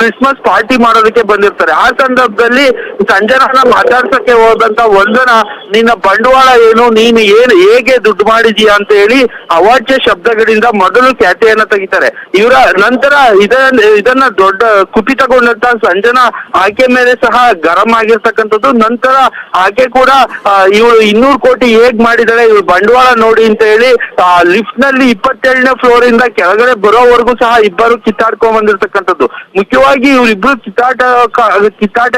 ಕ್ರಿಸ್ಮಸ್ ಪಾರ್ಟಿ ಮಾಡೋದಕ್ಕೆ ಬಂದಿರ್ತಾರೆ. ಆ ಸಂದರ್ಭದಲ್ಲಿ ಸಂಜನಾನ ಮಾತಾಡ್ಸಕ್ಕೆ ಹೋದಂತ ಒಂದನ ನಿನ್ನ ಬಂಡವಾಳ ಏನು? ನೀನು ಏನು, ಹೇಗೆ ದುಡ್ಡು ಮಾಡಿದೀಯಾ ಅಂತ ಹೇಳಿ ಅವಾಚ್ಯ ಶಬ್ದಗಳಿಂದ ಮೊದಲು ಖ್ಯಾತಿಯನ್ನ ತೆಗಿತಾರೆ. ಇವರ ನಂತರ ಇದನ್ನ ಇದನ್ನ ದೊಡ್ಡ ಕುಪಿತಗೊಂಡಂತ ಸಂಜನಾ ಆಕೆ ಮೇಲೆ ಸಹ ಗರಂ ಆಗಿರ್ತಕ್ಕಂಥದ್ದು. ನಂತರ ಆಕೆ ಕೂಡ ಇವಳು ಇನ್ನೂರು ಕೋಟಿ ಹೇಗ್ ಮಾಡಿದಾಳೆ, ಇವಳು ಬಂಡವಾಳ ನೋಡಿ ಅಂತ ಹೇಳಿ ಲಿಫ್ಟ್ನಲ್ಲಿ ಇಪ್ಪತ್ತೇಳನೇ ಫ್ಲೋರ್ ಇಂದ ಕೆಳಗಡೆ ಬರೋವರೆಗೂ ಸಹ ಇಬ್ಬರು ಕಿತ್ತಾಡ್ಕೊಂಡ್ ಬಂದಿರ್ತಕ್ಕಂಥದ್ದು. ಮುಖ್ಯವಾಗಿ ಇವರಿಬ್ರು ಕಿತ್ತಾಟ ಕಿತ್ತಾಟ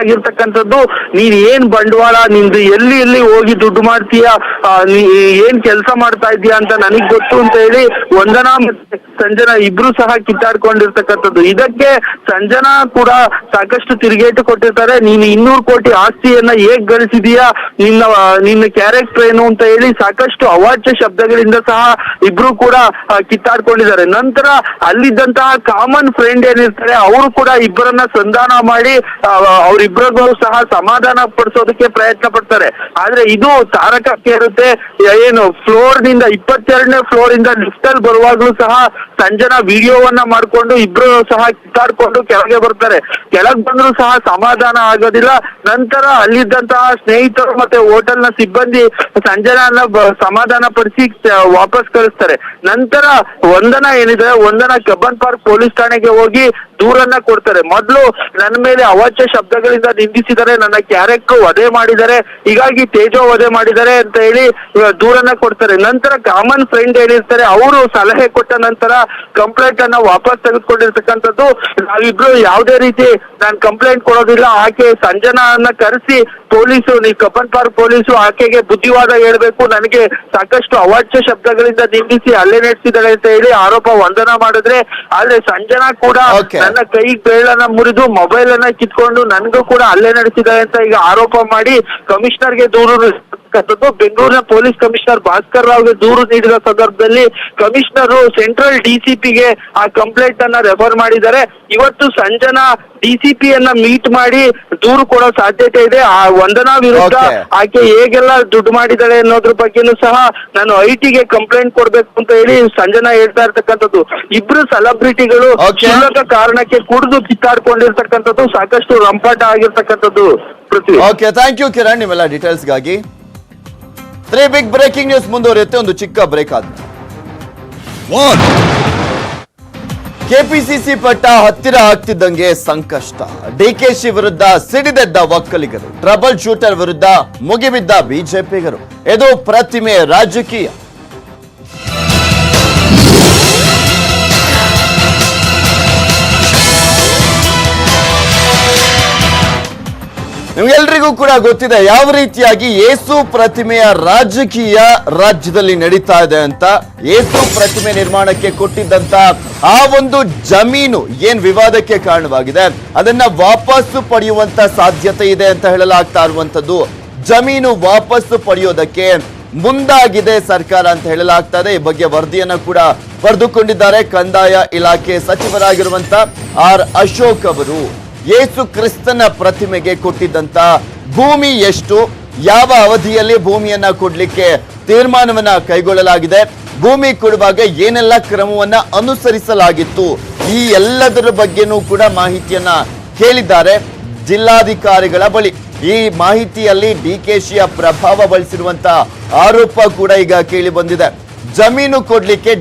ಆಗಿರ್ತಕ್ಕಂಥದ್ದು. ನೀನ್ ಏನ್ ಬಂಡವಾಳ, ನಿಂದು ಎಲ್ಲಿ ಎಲ್ಲಿ ಹೋಗಿ ದುಡ್ಡು ಮಾಡ್ತೀಯಾ ಏನ್ ಕೆಲಸ ಮಾಡ್ತಾ ಇದೀಯಾ ಅಂತ ನನಗ್ ಗೊತ್ತು ಅಂತ ಹೇಳಿ ವಂದನಾ ಮತ್ತೆ ಸಂಜನಾ ಇಬ್ರು ಸಹ ಕಿತ್ತಾಡ್ಕೊಂಡಿರ್ತಕ್ಕಂಥದ್ದು. ಇದಕ್ಕೆ ಸಂಜನಾ ಕೂಡ ಸಾಕಷ್ಟು ತಿರುಗೇಟು ಕೊಟ್ಟಿರ್ತಾರೆ. ನೀನು ಇನ್ನೂರು ಕೋಟಿ ಆಸ್ತಿಯನ್ನ ಹೇಗ್ ಗಳಿಸಿದೀಯಾ, ನಿನ್ನ ನಿನ್ನ ಕ್ಯಾರೆಕ್ಟರ್ ಏನು ಅಂತ ಹೇಳಿ ಸಾಕಷ್ಟು ಅವಾಚ್ಯ ಶಬ್ದಗಳಿಂದ ಸಹ ಇಬ್ರು ಕೂಡ ಕಿತ್ತಾಡ್ಕೊಂಡಿದ್ದಾರೆ. ನಂತರ ಅಲ್ಲಿದ್ದಂತಹ ಕಾಮನ್ ಫ್ರೆಂಡ್ ಏನಿರ್ತಾರೆ, ಅವರು ಕೂಡ ಇಬ್ಬರನ್ನ ಸಂಧಾನ ಮಾಡಿ ಆ, ಅವರಿಬ್ಬರಿಗೂ ಸಹ ಸಮಾಧಾನ ಪಡಿಸೋದಕ್ಕೆ ಪ್ರಯತ್ನ ಪಡ್ತಾರೆ. ಆದ್ರೆ ಇದು ತಾರಕ ಕೇರುತ್ತೆ ಏನು ಫ್ಲೋರ್ನಿಂದ ಇಪ್ಪತ್ತೆರಡನೇ ಫ್ಲೋರ್ ಇಂದ ಲಿಫ್ಟ್ ಅಲ್ಲಿ ಬರುವಾಗ್ಲೂ ಸಹ ಸಂಜನಾ ವಿಡಿಯೋವನ್ನ ಮಾಡ್ಕೊಂಡು ಇಬ್ರು ಸಹ ಕಿತ್ತಾಡ್ಕೊಂಡು ಕೆಳಗೆ ಬರ್ತಾರೆ. ಕೆಳಗ್ ಬಂದ್ರು ಸಹ ಸಮಾಧಾನ ಆಗೋದಿಲ್ಲ. ನಂತರ ಅಲ್ಲಿದ್ದಂತಹ ಸ್ನೇಹಿತರು ಮತ್ತೆ ಹೋಟೆಲ್ನ ಸಿಬ್ಬಂದಿ ಸಂಜನಾನ ಸಮಾಧಾನ ಪಡಿಸಿ ವಾಪಸ್ ಕಳಿಸ್ತಾರೆ. ನಂತರ ವಂದನ ಏನಿದೆ ವಂದನ ಕಬ್ಬನ್ ಪಾರ್ಕ್ ಪೊಲೀಸ್ ಠಾಣೆಗೆ ಹೋಗಿ ದೂರನ್ನ ಕೊಡ್ತಾರೆ. ಮೊದಲು ನನ್ನ ಮೇಲೆ ಅವಾಚ್ಯ ಶಬ್ದಗಳು ಶಬ್ದಗಳಿಂದ ನಿಂದಿಸಿದರೆ ನನ್ನ ಕ್ಯಾರೆಕ್ ವಧೆ ಮಾಡಿದರೆ ಹೀಗಾಗಿ ತೇಜೋ ವಧೆ ಮಾಡಿದರೆ ಅಂತ ಹೇಳಿ ದೂರನ್ನ ಕೊಡ್ತಾರೆ. ನಂತರ ಕಾಮನ್ ಫ್ರೆಂಡ್ ಏನಿರ್ತಾರೆ ಅವರು ಸಲಹೆ ಕೊಟ್ಟ ನಂತರ ಕಂಪ್ಲೇಂಟ್ ಅನ್ನ ವಾಪಸ್ ತೆಗೆದುಕೊಂಡಿರ್ತಕ್ಕಂಥದ್ದು ನಾವಿಬ್ರು ಯಾವುದೇ ರೀತಿ ನಾನು ಕಂಪ್ಲೇಂಟ್ ಕೊಡೋದಿಲ್ಲ. ಆಕೆ ಸಂಜನಾನ್ನ ಕರೆಸಿ ಪೊಲೀಸು ನೀವು ಕಬ್ಬನ್ ಪಾರ್ಕ್ ಪೊಲೀಸು ಆಕೆಗೆ ಬುದ್ಧಿವಾದ ಹೇಳ್ಬೇಕು. ನನಗೆ ಸಾಕಷ್ಟು ಅವಾಚ್ಯ ಶಬ್ದಗಳಿಂದ ನಿಂದಿಸಿ ಹಲ್ಲೆ ನಡೆಸಿದ್ದಾಳೆ ಅಂತ ಹೇಳಿ ಆರೋಪ ವಂದನ ಮಾಡಿದ್ರೆ ಆದ್ರೆ ಸಂಜನಾ ಕೂಡ ನನ್ನ ಕೈ ಬೇಳನ್ನ ಮುರಿದು ಮೊಬೈಲ್ ಅನ್ನ ಕಿತ್ಕೊಂಡು ನನಗೂ ಕೂಡ ಹಲ್ಲೆ ನಡೆಸಿದ್ದಾರೆ ಅಂತ ಈಗ ಆರೋಪ ಮಾಡಿ ಕಮಿಷನರ್ಗೆ ದೂರು ನೀಡಿರ್ತಕ್ಕಂಥದ್ದು ಬೆಂಗಳೂರಿನ ಪೊಲೀಸ್ ಕಮಿಷನರ್ ಭಾಸ್ಕರ್ ರಾವ್ಗೆ ದೂರು ನೀಡಿದ ಸಂದರ್ಭದಲ್ಲಿ ಕಮಿಷನರ್ ಸೆಂಟ್ರಲ್ ಡಿಸಿಪಿಗೆ ಆ ಕಂಪ್ಲೇಂಟ್ ಅನ್ನ ರೆಫರ್ ಮಾಡಿದ್ದಾರೆ. ಇವತ್ತು ಸಂಜನಾ ಡಿಸಿಪಿ ಅನ್ನ ಮೀಟ್ ಮಾಡಿ ದೂರು ಕೊಡೋ ಸಾಧ್ಯತೆ ಇದೆ. ಆ ವಂದನಾ ವಿರುದ್ಧ ಆಕೆ ಹೇಗೆಲ್ಲ ದುಡ್ಡು ಮಾಡಿದ್ದಾಳೆ ಅನ್ನೋದ್ರ ಬಗ್ಗೆನೂ ಸಹ ನಾನು ಐ ಟಿಗೆ ಕಂಪ್ಲೇಂಟ್ ಕೊಡ್ಬೇಕು ಅಂತ ಹೇಳಿ ಸಂಜನಾ ಹೇಳ್ತಾ ಇರ್ತಕ್ಕಂಥದ್ದು. ಇಬ್ರು ಸೆಲೆಬ್ರಿಟಿಗಳು. ಕ್ಷುಲ್ಲಕ ಕಾರಣಕ್ಕೆ ಕುಡಿದು ಕಿತ್ತಾಡ್ಕೊಂಡಿರ್ತಕ್ಕಂಥದ್ದು ಸಾಕಷ್ಟು ರಂಪಾಟ ಆಗಿರ್ತಕ್ಕಂಥದ್ದು. Prithvi okay thank you Kiran ನಿಮ್ಮೆಲ್ಲ ಡೀಟೇಲ್ಸ್ಗಾಗಿ ತ್ರೀ ಬಿಗ್ ಬ್ರೇಕಿಂಗ್ ನ್ಯೂಸ್ ಮುಂದುವರಿಯುತ್ತೆ. ಒಂದು ಚಿಕ್ಕ ಬ್ರೇಕ್ ಆದ. ಕೆಪಿಸಿಸಿ ಪಟ್ಟ ಹತ್ತಿರ ಆಗ್ತಿದ್ದಂಗೆ ಸಂಕಷ್ಟ. ಡಿಕೆಶಿ ವಿರುದ್ಧ ಸಿಡಿದೆದ್ದ ಒಕ್ಕಲಿಗರು ಟ್ರಬಲ್ ಶೂಟರ್ ವಿರುದ್ಧ ಮುಗಿಬಿದ್ದ ಬಿಜೆಪಿಗರು ಇದು ಪ್ರತಿಮೆ ರಾಜಕೀಯ. ನಿಮ್ಗೆಲ್ರಿಗೂ ಕೂಡ ಗೊತ್ತಿದೆ ಯಾವ ರೀತಿಯಾಗಿ ಏಸು ಪ್ರತಿಮೆಯ ರಾಜಕೀಯ ರಾಜ್ಯದಲ್ಲಿ ನಡೀತಾ ಇದೆ ಅಂತ. ಏಸು ಪ್ರತಿಮೆ ನಿರ್ಮಾಣಕ್ಕೆ ಕೊಟ್ಟಿದ್ದಂತ ಆ ಒಂದು ಜಮೀನು ಏನ್ ವಿವಾದಕ್ಕೆ ಕಾರಣವಾಗಿದೆ? ಅದನ್ನ ವಾಪಸ್ಸು ಪಡೆಯುವಂತ ಸಾಧ್ಯತೆ ಇದೆ ಅಂತ ಹೇಳಲಾಗ್ತಾ ಇರುವಂತದ್ದು ಜಮೀನು ವಾಪಸ್ಸು ಪಡೆಯೋದಕ್ಕೆ ಮುಂದಾಗಿದೆ ಸರ್ಕಾರ ಅಂತ ಹೇಳಲಾಗ್ತಾ ಇದೆ. ಈ ಬಗ್ಗೆ ವರದಿಯನ್ನ ಕೂಡ ಪಡೆದುಕೊಂಡಿದ್ದಾರೆ ಕಂದಾಯ ಇಲಾಖೆ ಸಚಿವರಾಗಿರುವಂತ ಆರ್ ಅಶೋಕ್ ಅವರು. ಯೇಸು ಕ್ರಿಸ್ತನ ಪ್ರತಿಮೆಗೆ ಕೊಟ್ಟಿದ್ದಂತ ಭೂಮಿ ಎಷ್ಟು? ಯಾವ ಅವಧಿಯಲ್ಲಿ ಭೂಮಿಯನ್ನ ಕೊಡಲಿಕ್ಕೆ ತೀರ್ಮಾನವನ್ನ ಕೈಗೊಳ್ಳಲಾಗಿದೆ? ಭೂಮಿ ಕೊಡುವಾಗ ಏನೆಲ್ಲ ಕ್ರಮವನ್ನ ಅನುಸರಿಸಲಾಗಿತ್ತು? ಈ ಎಲ್ಲದರ ಬಗ್ಗೆನೂ ಕೂಡ ಮಾಹಿತಿಯನ್ನ ಕೇಳಿದ್ದಾರೆ ಜಿಲ್ಲಾಧಿಕಾರಿಗಳ ಬಳಿ. ಈ ಮಾಹಿತಿಯಲ್ಲಿ ಡಿ ಕೆ ಶಿಯ ಪ್ರಭಾವ ಬಳಸಿರುವಂತ ಆರೋಪ ಕೂಡ ಈಗ ಕೇಳಿ ಬಂದಿದೆ. ಜಮೀನು ಕೊಡ್ಲಿಕ್ಕೆ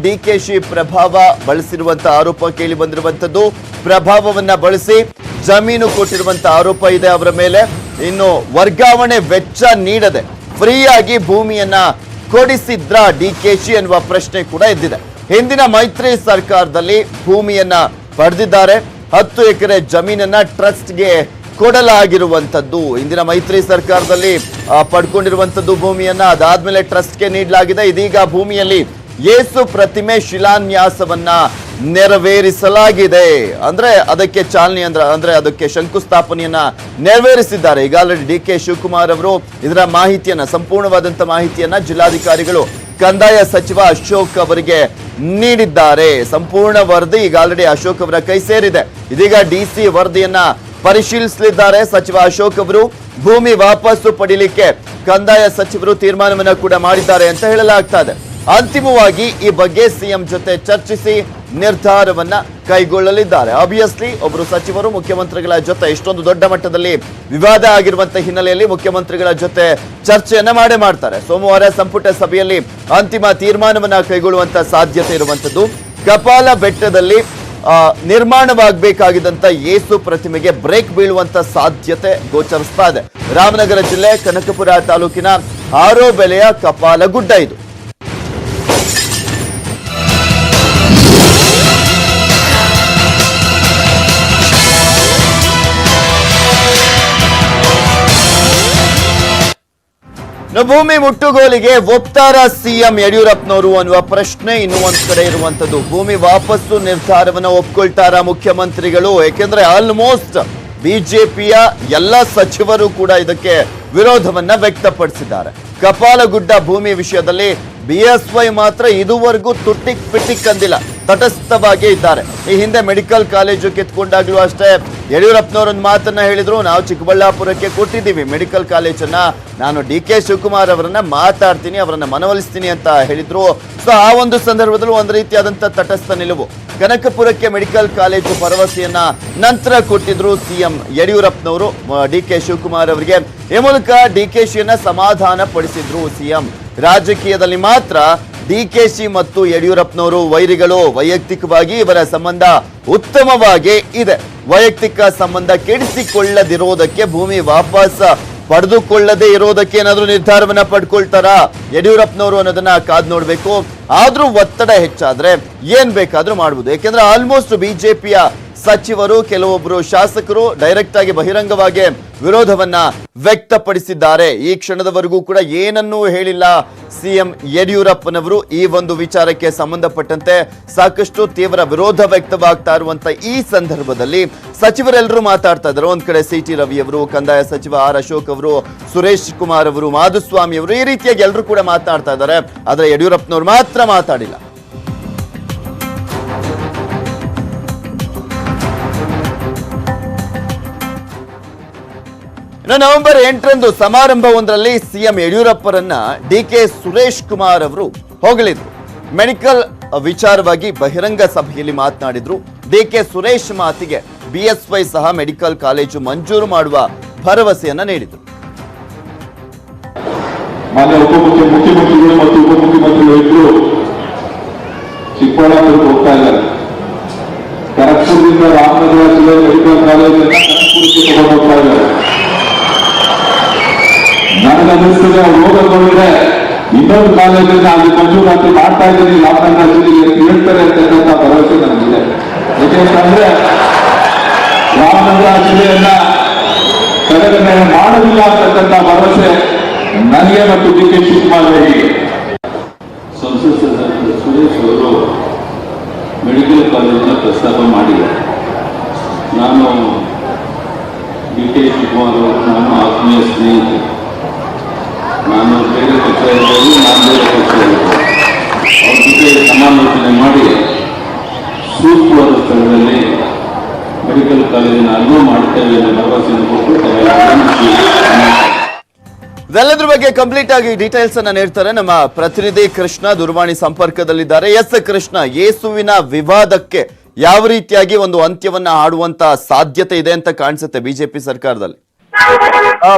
ಶಿ ಪ್ರಭಾವ ಬಳಸಿರುವಂತ ಆರೋಪ ಕೇಳಿ ಬಂದಿರುವಂತದ್ದು ಪ್ರಭಾವವನ್ನ ಬಳಸಿ ಜಮೀನು ಕೊಟ್ಟಿರುವಂತ ಆರೋಪ ಇದೆ ಅವರ ಮೇಲೆ. ಇನ್ನು ವರ್ಗಾವಣೆ ವೆಚ್ಚ ನೀಡದೆ ಫ್ರೀಯಾಗಿ ಭೂಮಿಯನ್ನ ಕೊಡಿಸಿದ್ರ ಡಿ ಕೆ ಶಿ ಎನ್ನುವ ಪ್ರಶ್ನೆ ಕೂಡ ಎದ್ದಿದೆ. ಹಿಂದಿನ ಮೈತ್ರಿ ಸರ್ಕಾರದಲ್ಲಿ ಭೂಮಿಯನ್ನ ಪಡೆದಿದ್ದಾರೆ. ಹತ್ತು ಎಕರೆ ಜಮೀನನ್ನ ಟ್ರಸ್ಟ್ಗೆ ಕೊಡಲಾಗಿರುವಂತದ್ದು ಇಂದಿನ ಮೈತ್ರಿ ಸರ್ಕಾರದಲ್ಲಿ ಪಡ್ಕೊಂಡಿರುವಂಥದ್ದು ಭೂಮಿಯನ್ನ. ಅದಾದ್ಮೇಲೆ ಟ್ರಸ್ಟ್ಗೆ ನೀಡಲಾಗಿದೆ. ಇದೀಗ ಭೂಮಿಯಲ್ಲಿ ಯೇಸು ಪ್ರತಿಮೆ ಶಿಲಾನ್ಯಾಸವನ್ನ ನೆರವೇರಿಸಲಾಗಿದೆ. ಅಂದ್ರೆ ಅದಕ್ಕೆ ಚಾಲನೆ ಅಂದ್ರೆ ಅಂದ್ರೆ ಅದಕ್ಕೆ ಶಂಕುಸ್ಥಾಪನೆಯನ್ನ ನೆರವೇರಿಸಿದ್ದಾರೆ. ಈಗಾಗಲೇ ಡಿ ಕೆ ಶಿವಕುಮಾರ್ ಅವರು ಇದರ ಮಾಹಿತಿಯನ್ನ, ಸಂಪೂರ್ಣವಾದಂತ ಮಾಹಿತಿಯನ್ನ ಜಿಲ್ಲಾಧಿಕಾರಿಗಳು ಕಂದಾಯ ಸಚಿವ ಅಶೋಕ್ ಅವರಿಗೆ ನೀಡಿದ್ದಾರೆ. ಸಂಪೂರ್ಣ ವರದಿ ಈಗ ಆಲ್ರೆಡಿ ಅಶೋಕ್ ಅವರ ಕೈ ಸೇರಿದೆ. ಇದೀಗ ಡಿಸಿ ವರದಿಯನ್ನ ಪರಿಶೀಲಿಸಲಿದ್ದಾರೆ ಸಚಿವ ಅಶೋಕ್ ಅವರು. ಭೂಮಿ ವಾಪಸ್ಸು ಪಡಿಲಿಕ್ಕೆ ಕಂದಾಯ ಸಚಿವರು ತೀರ್ಮಾನವನ್ನ ಕೂಡ ಮಾಡಿದ್ದಾರೆ ಅಂತ ಹೇಳಲಾಗ್ತಾ ಇದೆ. ಅಂತಿಮವಾಗಿ ಈ ಬಗ್ಗೆ ಸಿಎಂ ಜೊತೆ ಚರ್ಚಿಸಿ ನಿರ್ಧಾರವನ್ನ ಕೈಗೊಳ್ಳಲಿದ್ದಾರೆ. ಆಬ್ವಿಯಸ್ಲಿ ಒಬ್ಬರು ಸಚಿವರು, ಮುಖ್ಯಮಂತ್ರಿಗಳ ಜೊತೆ ಇಷ್ಟೊಂದು ದೊಡ್ಡ ಮಟ್ಟದಲ್ಲಿ ವಿವಾದ ಆಗಿರುವಂತಹ ಹಿನ್ನೆಲೆಯಲ್ಲಿ ಮುಖ್ಯಮಂತ್ರಿಗಳ ಜೊತೆ ಚರ್ಚೆಯನ್ನ ಮಾಡೇ ಮಾಡ್ತಾರೆ. ಸೋಮವಾರ ಸಂಪುಟ ಸಭೆಯಲ್ಲಿ ಅಂತಿಮ ತೀರ್ಮಾನವನ್ನ ಕೈಗೊಳ್ಳುವಂತ ಸಾಧ್ಯತೆ ಇರುವಂತದ್ದು. ಕಪಾಲ ಬೆಟ್ಟದಲ್ಲಿ ನಿರ್ಮಾಣವಾಗಬೇಕಾಗಿದ್ದಂತ ಯೇಸು ಪ್ರತಿಮೆಗೆ ಬ್ರೇಕ್ ಬೀಳುವಂತ ಸಾಧ್ಯತೆ ಗೋಚರಿಸ್ತಾ ಇದೆ. ರಾಮನಗರ ಜಿಲ್ಲೆ ಕನಕಪುರ ತಾಲೂಕಿನ ಆರೋ ಬೆಲೆಯ ಕಪಾಲ ಗುಡ್ಡ ಇದು. ಭೂಮಿ ಮುಟ್ಟುಗೋಲಿಗೆ ಒಪ್ತಾರ ಸಿಎಂ ಯಡಿಯೂರಪ್ಪನವರು ಅನ್ನುವ ಪ್ರಶ್ನೆ ಇನ್ನು ಒಂದ್ ಕಡೆ ಇರುವಂತದ್ದು ಭೂಮಿ ವಾಪಸ್ಸು ನಿರ್ಧಾರವನ್ನ ಒಪ್ಕೊಳ್ತಾರ ಮುಖ್ಯಮಂತ್ರಿಗಳು? ಯಾಕೆಂದ್ರೆ ಆಲ್ಮೋಸ್ಟ್ ಬಿಜೆಪಿಯ ಎಲ್ಲ ಸಚಿವರು ಕೂಡ ಇದಕ್ಕೆ ವಿರೋಧವನ್ನ ವ್ಯಕ್ತಪಡಿಸಿದ್ದಾರೆ. ಕಪಾಲಗುಡ್ಡ ಭೂಮಿ ವಿಷಯದಲ್ಲಿ ಬಿಎಸ್ವೈ ಮಾತ್ರ ಇದುವರೆಗೂ ತುಟ್ಟಿಕ್ ಪಿಟ್ಟಿಕ್ ಅಂದಿಲ್ಲ. ತಟಸ್ಥವಾಗಿ ಇದ್ದಾರೆ. ಈ ಹಿಂದೆ ಮೆಡಿಕಲ್ ಕಾಲೇಜು ಕಿತ್ಕೊಂಡಾಗ್ಲೂ ಅಷ್ಟೇ. ಯಡಿಯೂರಪ್ಪನವರೊಂದು ಮಾತನ್ನ ಹೇಳಿದ್ರು, ನಾವು ಚಿಕ್ಕಬಳ್ಳಾಪುರಕ್ಕೆ ಕೊಟ್ಟಿದ್ದೀವಿ ಮೆಡಿಕಲ್ ಕಾಲೇಜನ್ನ. ನಾನು ಡಿ ಕೆ ಶಿವಕುಮಾರ್ ಅವರನ್ನ ಮಾತಾಡ್ತೀನಿ, ಅವರನ್ನ ಮನವೊಲಿಸ್ತೀನಿ ಅಂತ ಹೇಳಿದ್ರು. ಸೊ ಆ ಒಂದು ಸಂದರ್ಭದಲ್ಲೂ ಒಂದು ರೀತಿಯಾದಂತ ತಟಸ್ಥ ನಿಲುವು. ಕನಕಪುರಕ್ಕೆ ಮೆಡಿಕಲ್ ಕಾಲೇಜು ಭರವಸೆಯನ್ನ ನಂತರ ಕೊಟ್ಟಿದ್ರು ಸಿಎಂ ಯಡಿಯೂರಪ್ಪನವರು ಡಿ ಕೆ ಶಿವಕುಮಾರ್ ಅವರಿಗೆ. ಈ ಮೂಲಕ ಡಿ ಕೆ ಶಿಯನ್ನ ಸಮಾಧಾನ ಪಡಿಸಿದ್ರು ಸಿಎಂ. ರಾಜಕೀಯದಲ್ಲಿ ಮಾತ್ರ ಡಿಕೆಶಿ ಮತ್ತು ಯಡಿಯೂರಪ್ಪನವರು ವೈರಿಗಳು ವೈಯಕ್ತಿಕವಾಗಿ ಇವರ ಸಂಬಂಧ ಉತ್ತಮವಾಗಿ ಇದೆ. ವೈಯಕ್ತಿಕ ಸಂಬಂಧ ಕೆಡಿಸಿಕೊಳ್ಳದಿರೋದಕ್ಕೆ ಭೂಮಿ ವಾಪಸ್ ಪಡೆದುಕೊಳ್ಳದೆ ಇರೋದಕ್ಕೆ ಏನಾದರೂ ನಿರ್ಧಾರವನ್ನ ಪಡ್ಕೊಳ್ತಾರಾ ಯಡಿಯೂರಪ್ಪನವರು ಅನ್ನೋದನ್ನ ಕಾದ್ ನೋಡ್ಬೇಕು. ಆದ್ರೂ ಒತ್ತಡ ಹೆಚ್ಚಾದ್ರೆ ಏನ್ ಬೇಕಾದ್ರೂ ಮಾಡ್ಬೋದು. ಯಾಕೆಂದ್ರೆ ಆಲ್ಮೋಸ್ಟ್ ಬಿಜೆಪಿಯ ಸಚಿವರು ಕೆಲವೊಬ್ಬರು ಶಾಸಕರು ಡೈರೆಕ್ಟ್ ಆಗಿ ಬಹಿರಂಗವಾಗಿ ವಿರೋಧವನ್ನ ವ್ಯಕ್ತಪಡಿಸಿದ್ದಾರೆ. ಈ ಕ್ಷಣದವರೆಗೂ ಕೂಡ ಏನನ್ನೂ ಹೇಳಿಲ್ಲ ಸಿಎಂ ಯಡಿಯೂರಪ್ಪನವರು. ಈ ಒಂದು ವಿಚಾರಕ್ಕೆ ಸಂಬಂಧಪಟ್ಟಂತೆ ಸಾಕಷ್ಟು ತೀವ್ರ ವಿರೋಧ ವ್ಯಕ್ತವಾಗ್ತಾ ಇರುವಂತ ಈ ಸಂದರ್ಭದಲ್ಲಿ ಸಚಿವರೆಲ್ಲರೂ ಮಾತಾಡ್ತಾ ಇದ್ದಾರೆ. ಒಂದ್ ಕಡೆ ಸಿ ಟಿ ರವಿ ಅವರು, ಕಂದಾಯ ಸಚಿವ ಆರ್ ಅಶೋಕ್ ಅವರು, ಸುರೇಶ್ ಕುಮಾರ್ ಅವರು, ಮಾಧುಸ್ವಾಮಿ ಅವರು ಈ ರೀತಿಯಾಗಿ ಎಲ್ಲರೂ ಕೂಡ ಮಾತಾಡ್ತಾ ಇದ್ದಾರೆ. ಆದರೆ ಯಡಿಯೂರಪ್ಪನವರು ಮಾತ್ರ ಮಾತಾಡಿಲ್ಲ. ಇನ್ನು ನವೆಂಬರ್ ಎಂಟರಂದು ಸಮಾರಂಭವೊಂದರಲ್ಲಿ ಸಿಎಂ ಯಡಿಯೂರಪ್ಪರನ್ನ ಡಿ ಕೆ ಸುರೇಶ್ ಕುಮಾರ್ ಅವರು ಹೊಗಳಿದ್ರು. ಮೆಡಿಕಲ್ ವಿಚಾರವಾಗಿ ಬಹಿರಂಗ ಸಭೆಯಲ್ಲಿ ಮಾತನಾಡಿದ್ರು. ಡಿ ಕೆ ಸುರೇಶ್ ಮಾತಿಗೆ ಬಿಎಸ್ವೈ ಸಹ ಮೆಡಿಕಲ್ ಕಾಲೇಜು ಮಂಜೂರು ಮಾಡುವ ಭರವಸೆಯನ್ನ ನೀಡಿದರು. ಮಾನ್ಯ ಮುಖ್ಯಮಂತ್ರಿಗಳು ಮತ್ತು ಉಪಮುಖ್ಯಮಂತ್ರಿಗಳು ಚಿಕ್ಕಬಳ್ಳಾಪುರಕ್ಕೆ ಹೋಗ್ತಾ ಇದ್ದಾರೆ. ಖರಗ್ಪುರದಿಂದ ರಾಮನಗರ ಜಿಲ್ಲೆ ಮೆಡಿಕಲ್ ಕಾಲೇಜನ್ನು ಹೋಗ್ತಾ ಇದ್ದಾರೆ. ನನಗನ್ನಿಸ್ತದೆ ಅವ್ರು ಹೋಗೋದು ನೋಡಿದ್ರೆ ಇನ್ನೊಂದು ಕಾಲೇಜನ್ನ ಅಲ್ಲಿ ಮಂಜೂರಾತಿ ಮಾಡ್ತಾ ಇದ್ದೀನಿ ಲಾಕ್ಡೌನ್ ಹೇಳ್ತಾರೆ ಅಂತಕ್ಕಂಥ ಭರವಸೆ ನನಗಿದೆ. ಯಾಕೆಂತಂದ್ರೆ ರಾಮನಗರ ಜಿಲ್ಲೆಯನ್ನ ಕಡೆಗಣನೆ ಮಾಡೋದಿಲ್ಲ ಅಂತಕ್ಕಂಥ ಭರವಸೆ ನನಗೆ ಮತ್ತು ಡಿ ಕೆ ಶಿವಕುಮಾರ್ ಅವರಿಗೆ ಸಂಸತ್ ಸದಸ್ಯ ಸುರೇಶ್ ಅವರು ಮೆಡಿಕಲ್ ಕಾಲೇಜಿನ ಪ್ರಸ್ತಾಪ ಮಾಡಿದ್ದಾರೆ. ನಾನು ಡಿ ಕೆ ಶಿವಕುಮಾರ್ ಅವರು, ನಮ್ಮ ಆತ್ಮೀಯ ಸ್ನೇಹಿತ ನಾನು ಬೇರೆ ಪಕ್ಷ ಇರ್ಬೋದು ನಾನು ಬೇರೆ ಪಕ್ಷ ಇರ್ಬೋದು ಅವ್ರ ಜೊತೆ ಸಮಾಲೋಚನೆ ಮಾಡಿ ಸೂಕ್ತವಾದ ಸ್ಥಳದಲ್ಲಿ ಮೆಡಿಕಲ್ ಕಾಲೇಜಿನ ಅನುವು ಮಾಡ್ತೇವೆ ಭರವಸೆಯನ್ನು ಕೊಟ್ಟು ತಯಾರಿ ಇದೆಲ್ಲದ್ರ ಬಗ್ಗೆ ಕಂಪ್ಲೀಟ್ ಆಗಿ ಡೀಟೇಲ್ಸ್ ಅನ್ನ ನೀಡ್ತಾರೆ ನಮ್ಮ ಪ್ರತಿನಿಧಿ ಕೃಷ್ಣ ದೂರವಾಣಿ ಸಂಪರ್ಕದಲ್ಲಿದ್ದಾರೆ. ಎಸ್ ಕೃಷ್ಣ ಯೇಸುವಿನ ವಿವಾದಕ್ಕೆ ಯಾವ ರೀತಿಯಾಗಿ ಒಂದು ಅಂತ್ಯವನ್ನ ಆಡುವಂತ ಸಾಧ್ಯತೆ ಇದೆ ಅಂತ ಕಾಣಿಸುತ್ತೆ ಬಿಜೆಪಿ ಸರ್ಕಾರದಲ್ಲಿ?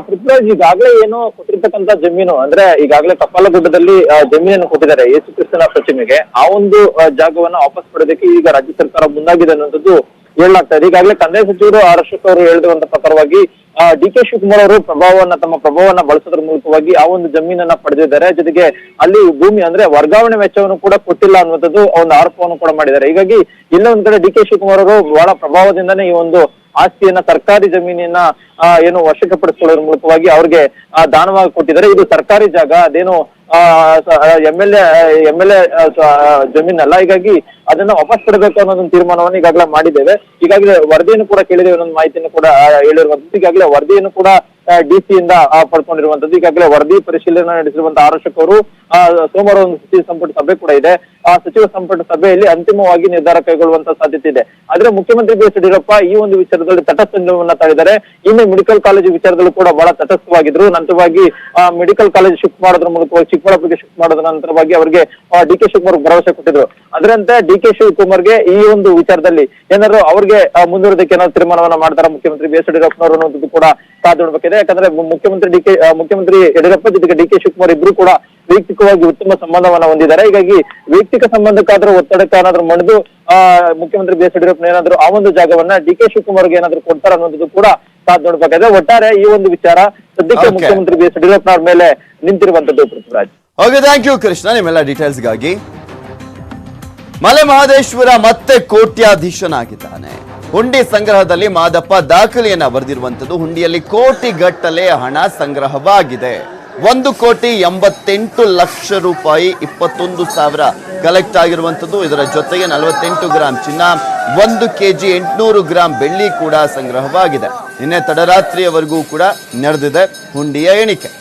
ಪೃಥ್ವಿರಾಜ್, ಈಗಾಗಲೇ ಏನು ಕೊಟ್ಟಿರ್ತಕ್ಕಂತ ಜಮೀನು, ಅಂದ್ರೆ ಈಗಾಗಲೇ ಕಪಾಲಗುಡ್ಡದಲ್ಲಿ ಗುಡ್ಡದಲ್ಲಿ ಜಮೀನನ್ನು ಕೊಟ್ಟಿದ್ದಾರೆ ಯೇಸು ಕ್ರಿಸ್ತನ ಪ್ರತಿಮೆಗೆ. ಆ ಒಂದು ಜಾಗವನ್ನ ವಾಪಸ್ ಪಡೆಯೋದಕ್ಕೆ ಈಗ ರಾಜ್ಯ ಸರ್ಕಾರ ಮುಂದಾಗಿದೆ ಅನ್ನುವಂಥದ್ದು ಹೇಳಲಾಗ್ತಾ ಇದೆ. ಈಗಾಗಲೇ ಕಂದಾಯ ಸಚಿವರು ಆರ್ ಅಶೋಕ್ ಅವರು ಹೇಳಿರುವಂತ ಪ್ರಕಾರವಾಗಿ ಡಿ ಕೆ ಶಿವಕುಮಾರ್ ಅವರು ಪ್ರಭಾವವನ್ನ, ತಮ್ಮ ಪ್ರಭಾವವನ್ನ ಬಳಸೋದ್ರ ಮೂಲಕವಾಗಿ ಆ ಒಂದು ಜಮೀನನ್ನ ಪಡೆದಿದ್ದಾರೆ. ಜೊತೆಗೆ ಅಲ್ಲಿ ಭೂಮಿ ಅಂದ್ರೆ ವರ್ಗಾವಣೆ ವೆಚ್ಚವನ್ನು ಕೂಡ ಕೊಟ್ಟಿಲ್ಲ ಅನ್ನುವಂಥದ್ದು ಒಂದು ಆರೋಪವನ್ನು ಕೂಡ ಮಾಡಿದ್ದಾರೆ. ಹೀಗಾಗಿ ಇಲ್ಲ ಒಂದ್ ಕಡೆ ಡಿ ಕೆ ಶಿವಕುಮಾರ್ ಅವರು ಬಹಳ ಪ್ರಭಾವದಿಂದಾನೇ ಈ ಒಂದು ಆಸ್ತಿಯನ್ನ, ಸರ್ಕಾರಿ ಜಮೀನಿನ ಏನು ವಶಕ್ಕೆ ಮೂಲಕವಾಗಿ ಅವ್ರಿಗೆ ದಾನವಾಗಿ ಕೊಟ್ಟಿದ್ದಾರೆ. ಇದು ಸರ್ಕಾರಿ ಜಾಗ, ಅದೇನು M L A L A ಜಮೀನಲ್ಲ. ಹೀಗಾಗಿ ಅದನ್ನ ವಾಪಸ್ ಪಡಬೇಕು ಅನ್ನೋದೊಂದು ತೀರ್ಮಾನವನ್ನು ಈಗಾಗಲೇ ಮಾಡಿದ್ದೇವೆ. ಈಗಾಗಲೇ ವರದಿಯನ್ನು ಕೂಡ ಕೇಳಿದ್ದೇವೆ ಅನ್ನೋದು ಮಾಹಿತಿಯನ್ನು ಕೂಡ ಹೇಳಿರುವಂತದ್ದು ಈಗಾಗಲೇ ವರದಿಯನ್ನು ಕೂಡ ಡಿ ಸಿ ಇಂದ ಆ, ಪಡ್ಕೊಂಡಿರುವಂತದ್ದು ಈಗಾಗಲೇ ವರದಿ ಪರಿಶೀಲನೆ ನಡೆಸಿರುವಂತಹ ಆರಕ್ಷಕ ಅವರು ಸೋಮವಾರ ಒಂದು ಸಚಿವ ಸಂಪುಟ ಸಭೆ ಕೂಡ ಇದೆ. ಆ ಸಚಿವ ಸಂಪುಟ ಸಭೆಯಲ್ಲಿ ಅಂತಿಮವಾಗಿ ನಿರ್ಧಾರ ಕೈಗೊಳ್ಳುವಂತ ಸಾಧ್ಯತೆ ಇದೆ. ಆದ್ರೆ ಮುಖ್ಯಮಂತ್ರಿ ಬಿಎಸ್ ಯಡಿಯೂರಪ್ಪ ಈ ಒಂದು ವಿಚಾರದಲ್ಲಿ ತಟಸ್ಥ ನಿಲುವನ್ನ ತಾಳಿದ್ದಾರೆ. ಇನ್ನು ಮೆಡಿಕಲ್ ಕಾಲೇಜು ವಿಚಾರದಲ್ಲೂ ಕೂಡ ಬಹಳ ತಟಸ್ಥವಾಗಿದ್ರು. ನಂತರವಾಗಿ ಮೆಡಿಕಲ್ ಕಾಲೇಜ್ ಶಿಫ್ಟ್ ಮಾಡೋದ್ರ ಮೂಲಕ ಚಿಕ್ಕಬಳ್ಳಾಪುರಕ್ಕೆ ಶಿಫ್ಟ್ ಮಾಡೋದ್ರ ನಂತರವಾಗಿ ಅವರಿಗೆ ಡಿ ಕೆ ಶಿವಕುಮಾರ್ ಭರವಸೆ ಕೊಟ್ಟಿದ್ರು. ಅದರಂತೆ ಡಿ ಕೆ ಶಿವಕುಮಾರ್ಗೆ ಈ ಒಂದು ವಿಚಾರದಲ್ಲಿ ಏನಾದ್ರು ಅವ್ರಿಗೆ ಮುಂದುವರೆದಕ್ಕೆ ಏನಾದ್ರು ತೀರ್ಮಾನವನ್ನ ಮಾಡ್ತಾರ ಮುಖ್ಯಮಂತ್ರಿ ಬಿ ಎಸ್ ಯಡಿಯೂರಪ್ಪನವರು ಅನ್ನೋದು ಕೂಡ ಕಾದು ನೋಡ್ಬೇಕಿದೆ. ಯಾಕಂದ್ರೆ ಮುಖ್ಯಮಂತ್ರಿ ಡಿ ಕೆ ಮುಖ್ಯಮಂತ್ರಿ ಯಡಿಯೂರಪ್ಪ ಜೊತೆಗೆ ಡಿ ಕೆ ಶಿವಕುಮಾರ್ ಇಬ್ರು ಕೂಡ ವೈಯಕ್ತಿಕವಾಗಿ ಉತ್ತಮ ಸಂಬಂಧವನ್ನ ಹೊಂದಿದ್ದಾರೆ. ಹೀಗಾಗಿ ವೈಯಕ್ತಿಕ ಸಂಬಂಧಕ್ಕಾದ್ರೂ ಒತ್ತಡಕ್ಕೆ ಏನಾದ್ರು ಮಣಿದು ಆ ಮುಖ್ಯಮಂತ್ರಿ ಬಿ ಎಸ್ ಯಡಿಯೂರಪ್ಪ ಏನಾದ್ರು ಆ ಒಂದು ಜಾಗವನ್ನ ಡಿ ಕೆ ಶಿವಕುಮಾರ್ಗೆ ಏನಾದ್ರು ಕೊಡ್ತಾರ ಅನ್ನೋದು ಕೂಡ ಕಾದ್ ನೋಡ್ಬೇಕಾದ್ರೆ ಒಟ್ಟಾರೆ ಈ ಒಂದು ವಿಚಾರ ಸದ್ಯಕ್ಕೆ ಮುಖ್ಯಮಂತ್ರಿ ಬಿ ಎಸ್ ಯಡಿಯೂರಪ್ಪನವ್ರ ಮೇಲೆ ನಿಂತಿರುವಂತದ್ದು Prithviraj. Okay thank you Krishna ನಿಮ್ಮೆಲ್ಲ ಡೀಟೇಲ್ಸ್ಗಾಗಿ ಮಲೆ ಮಹದೇಶ್ವರ ಮತ್ತೆ ಕೋಟ್ಯಾಧೀಶನಾಗಿದ್ದಾನೆ. ಹುಂಡಿ ಸಂಗ್ರಹದಲ್ಲಿ ಮಾದಪ್ಪ ದಾಖಲೆಯನ್ನ ಬರೆದಿರುವಂತದ್ದು ಹುಂಡಿಯಲ್ಲಿ ಕೋಟಿ ಗಟ್ಟಲೆ ಹಣ ಸಂಗ್ರಹವಾಗಿದೆ. ಒಂದು ಕೋಟಿ ಎಂಬತ್ತೆಂಟು ಲಕ್ಷ ರೂಪಾಯಿ ಇಪ್ಪತ್ತೊಂದು ಸಾವಿರ ಕಲೆಕ್ಟ್ ಆಗಿರುವಂತದ್ದು ಇದರ ಜೊತೆಗೆ ನಲವತ್ತೆಂಟು ಗ್ರಾಂ ಚಿನ್ನ, ಒಂದು ಕೆಜಿ ಎಂಟುನೂರು ಗ್ರಾಂ ಬೆಳ್ಳಿ ಕೂಡ ಸಂಗ್ರಹವಾಗಿದೆ. ನಿನ್ನೆ ತಡರಾತ್ರಿಯವರೆಗೂ ಕೂಡ ನಡೆದಿದೆ ಹುಂಡಿಯ ಎಣಿಕೆ.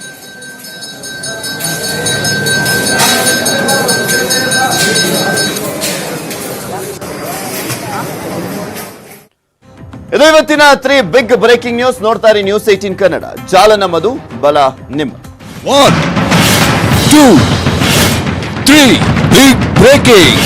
ಇದು ಇವತ್ತಿನ ತ್ರೀ ಬಿಗ್ ಬ್ರೇಕಿಂಗ್ ನ್ಯೂಸ್. ನೋಡ್ತಾ ಇರಿ ನ್ಯೂಸ್ ಏಟೀನ್ ಕನ್ನಡ. ಜಾಲ ನಮ್ಮದು ಬಲ ನಿಮ್ಮ. One two three big breaking.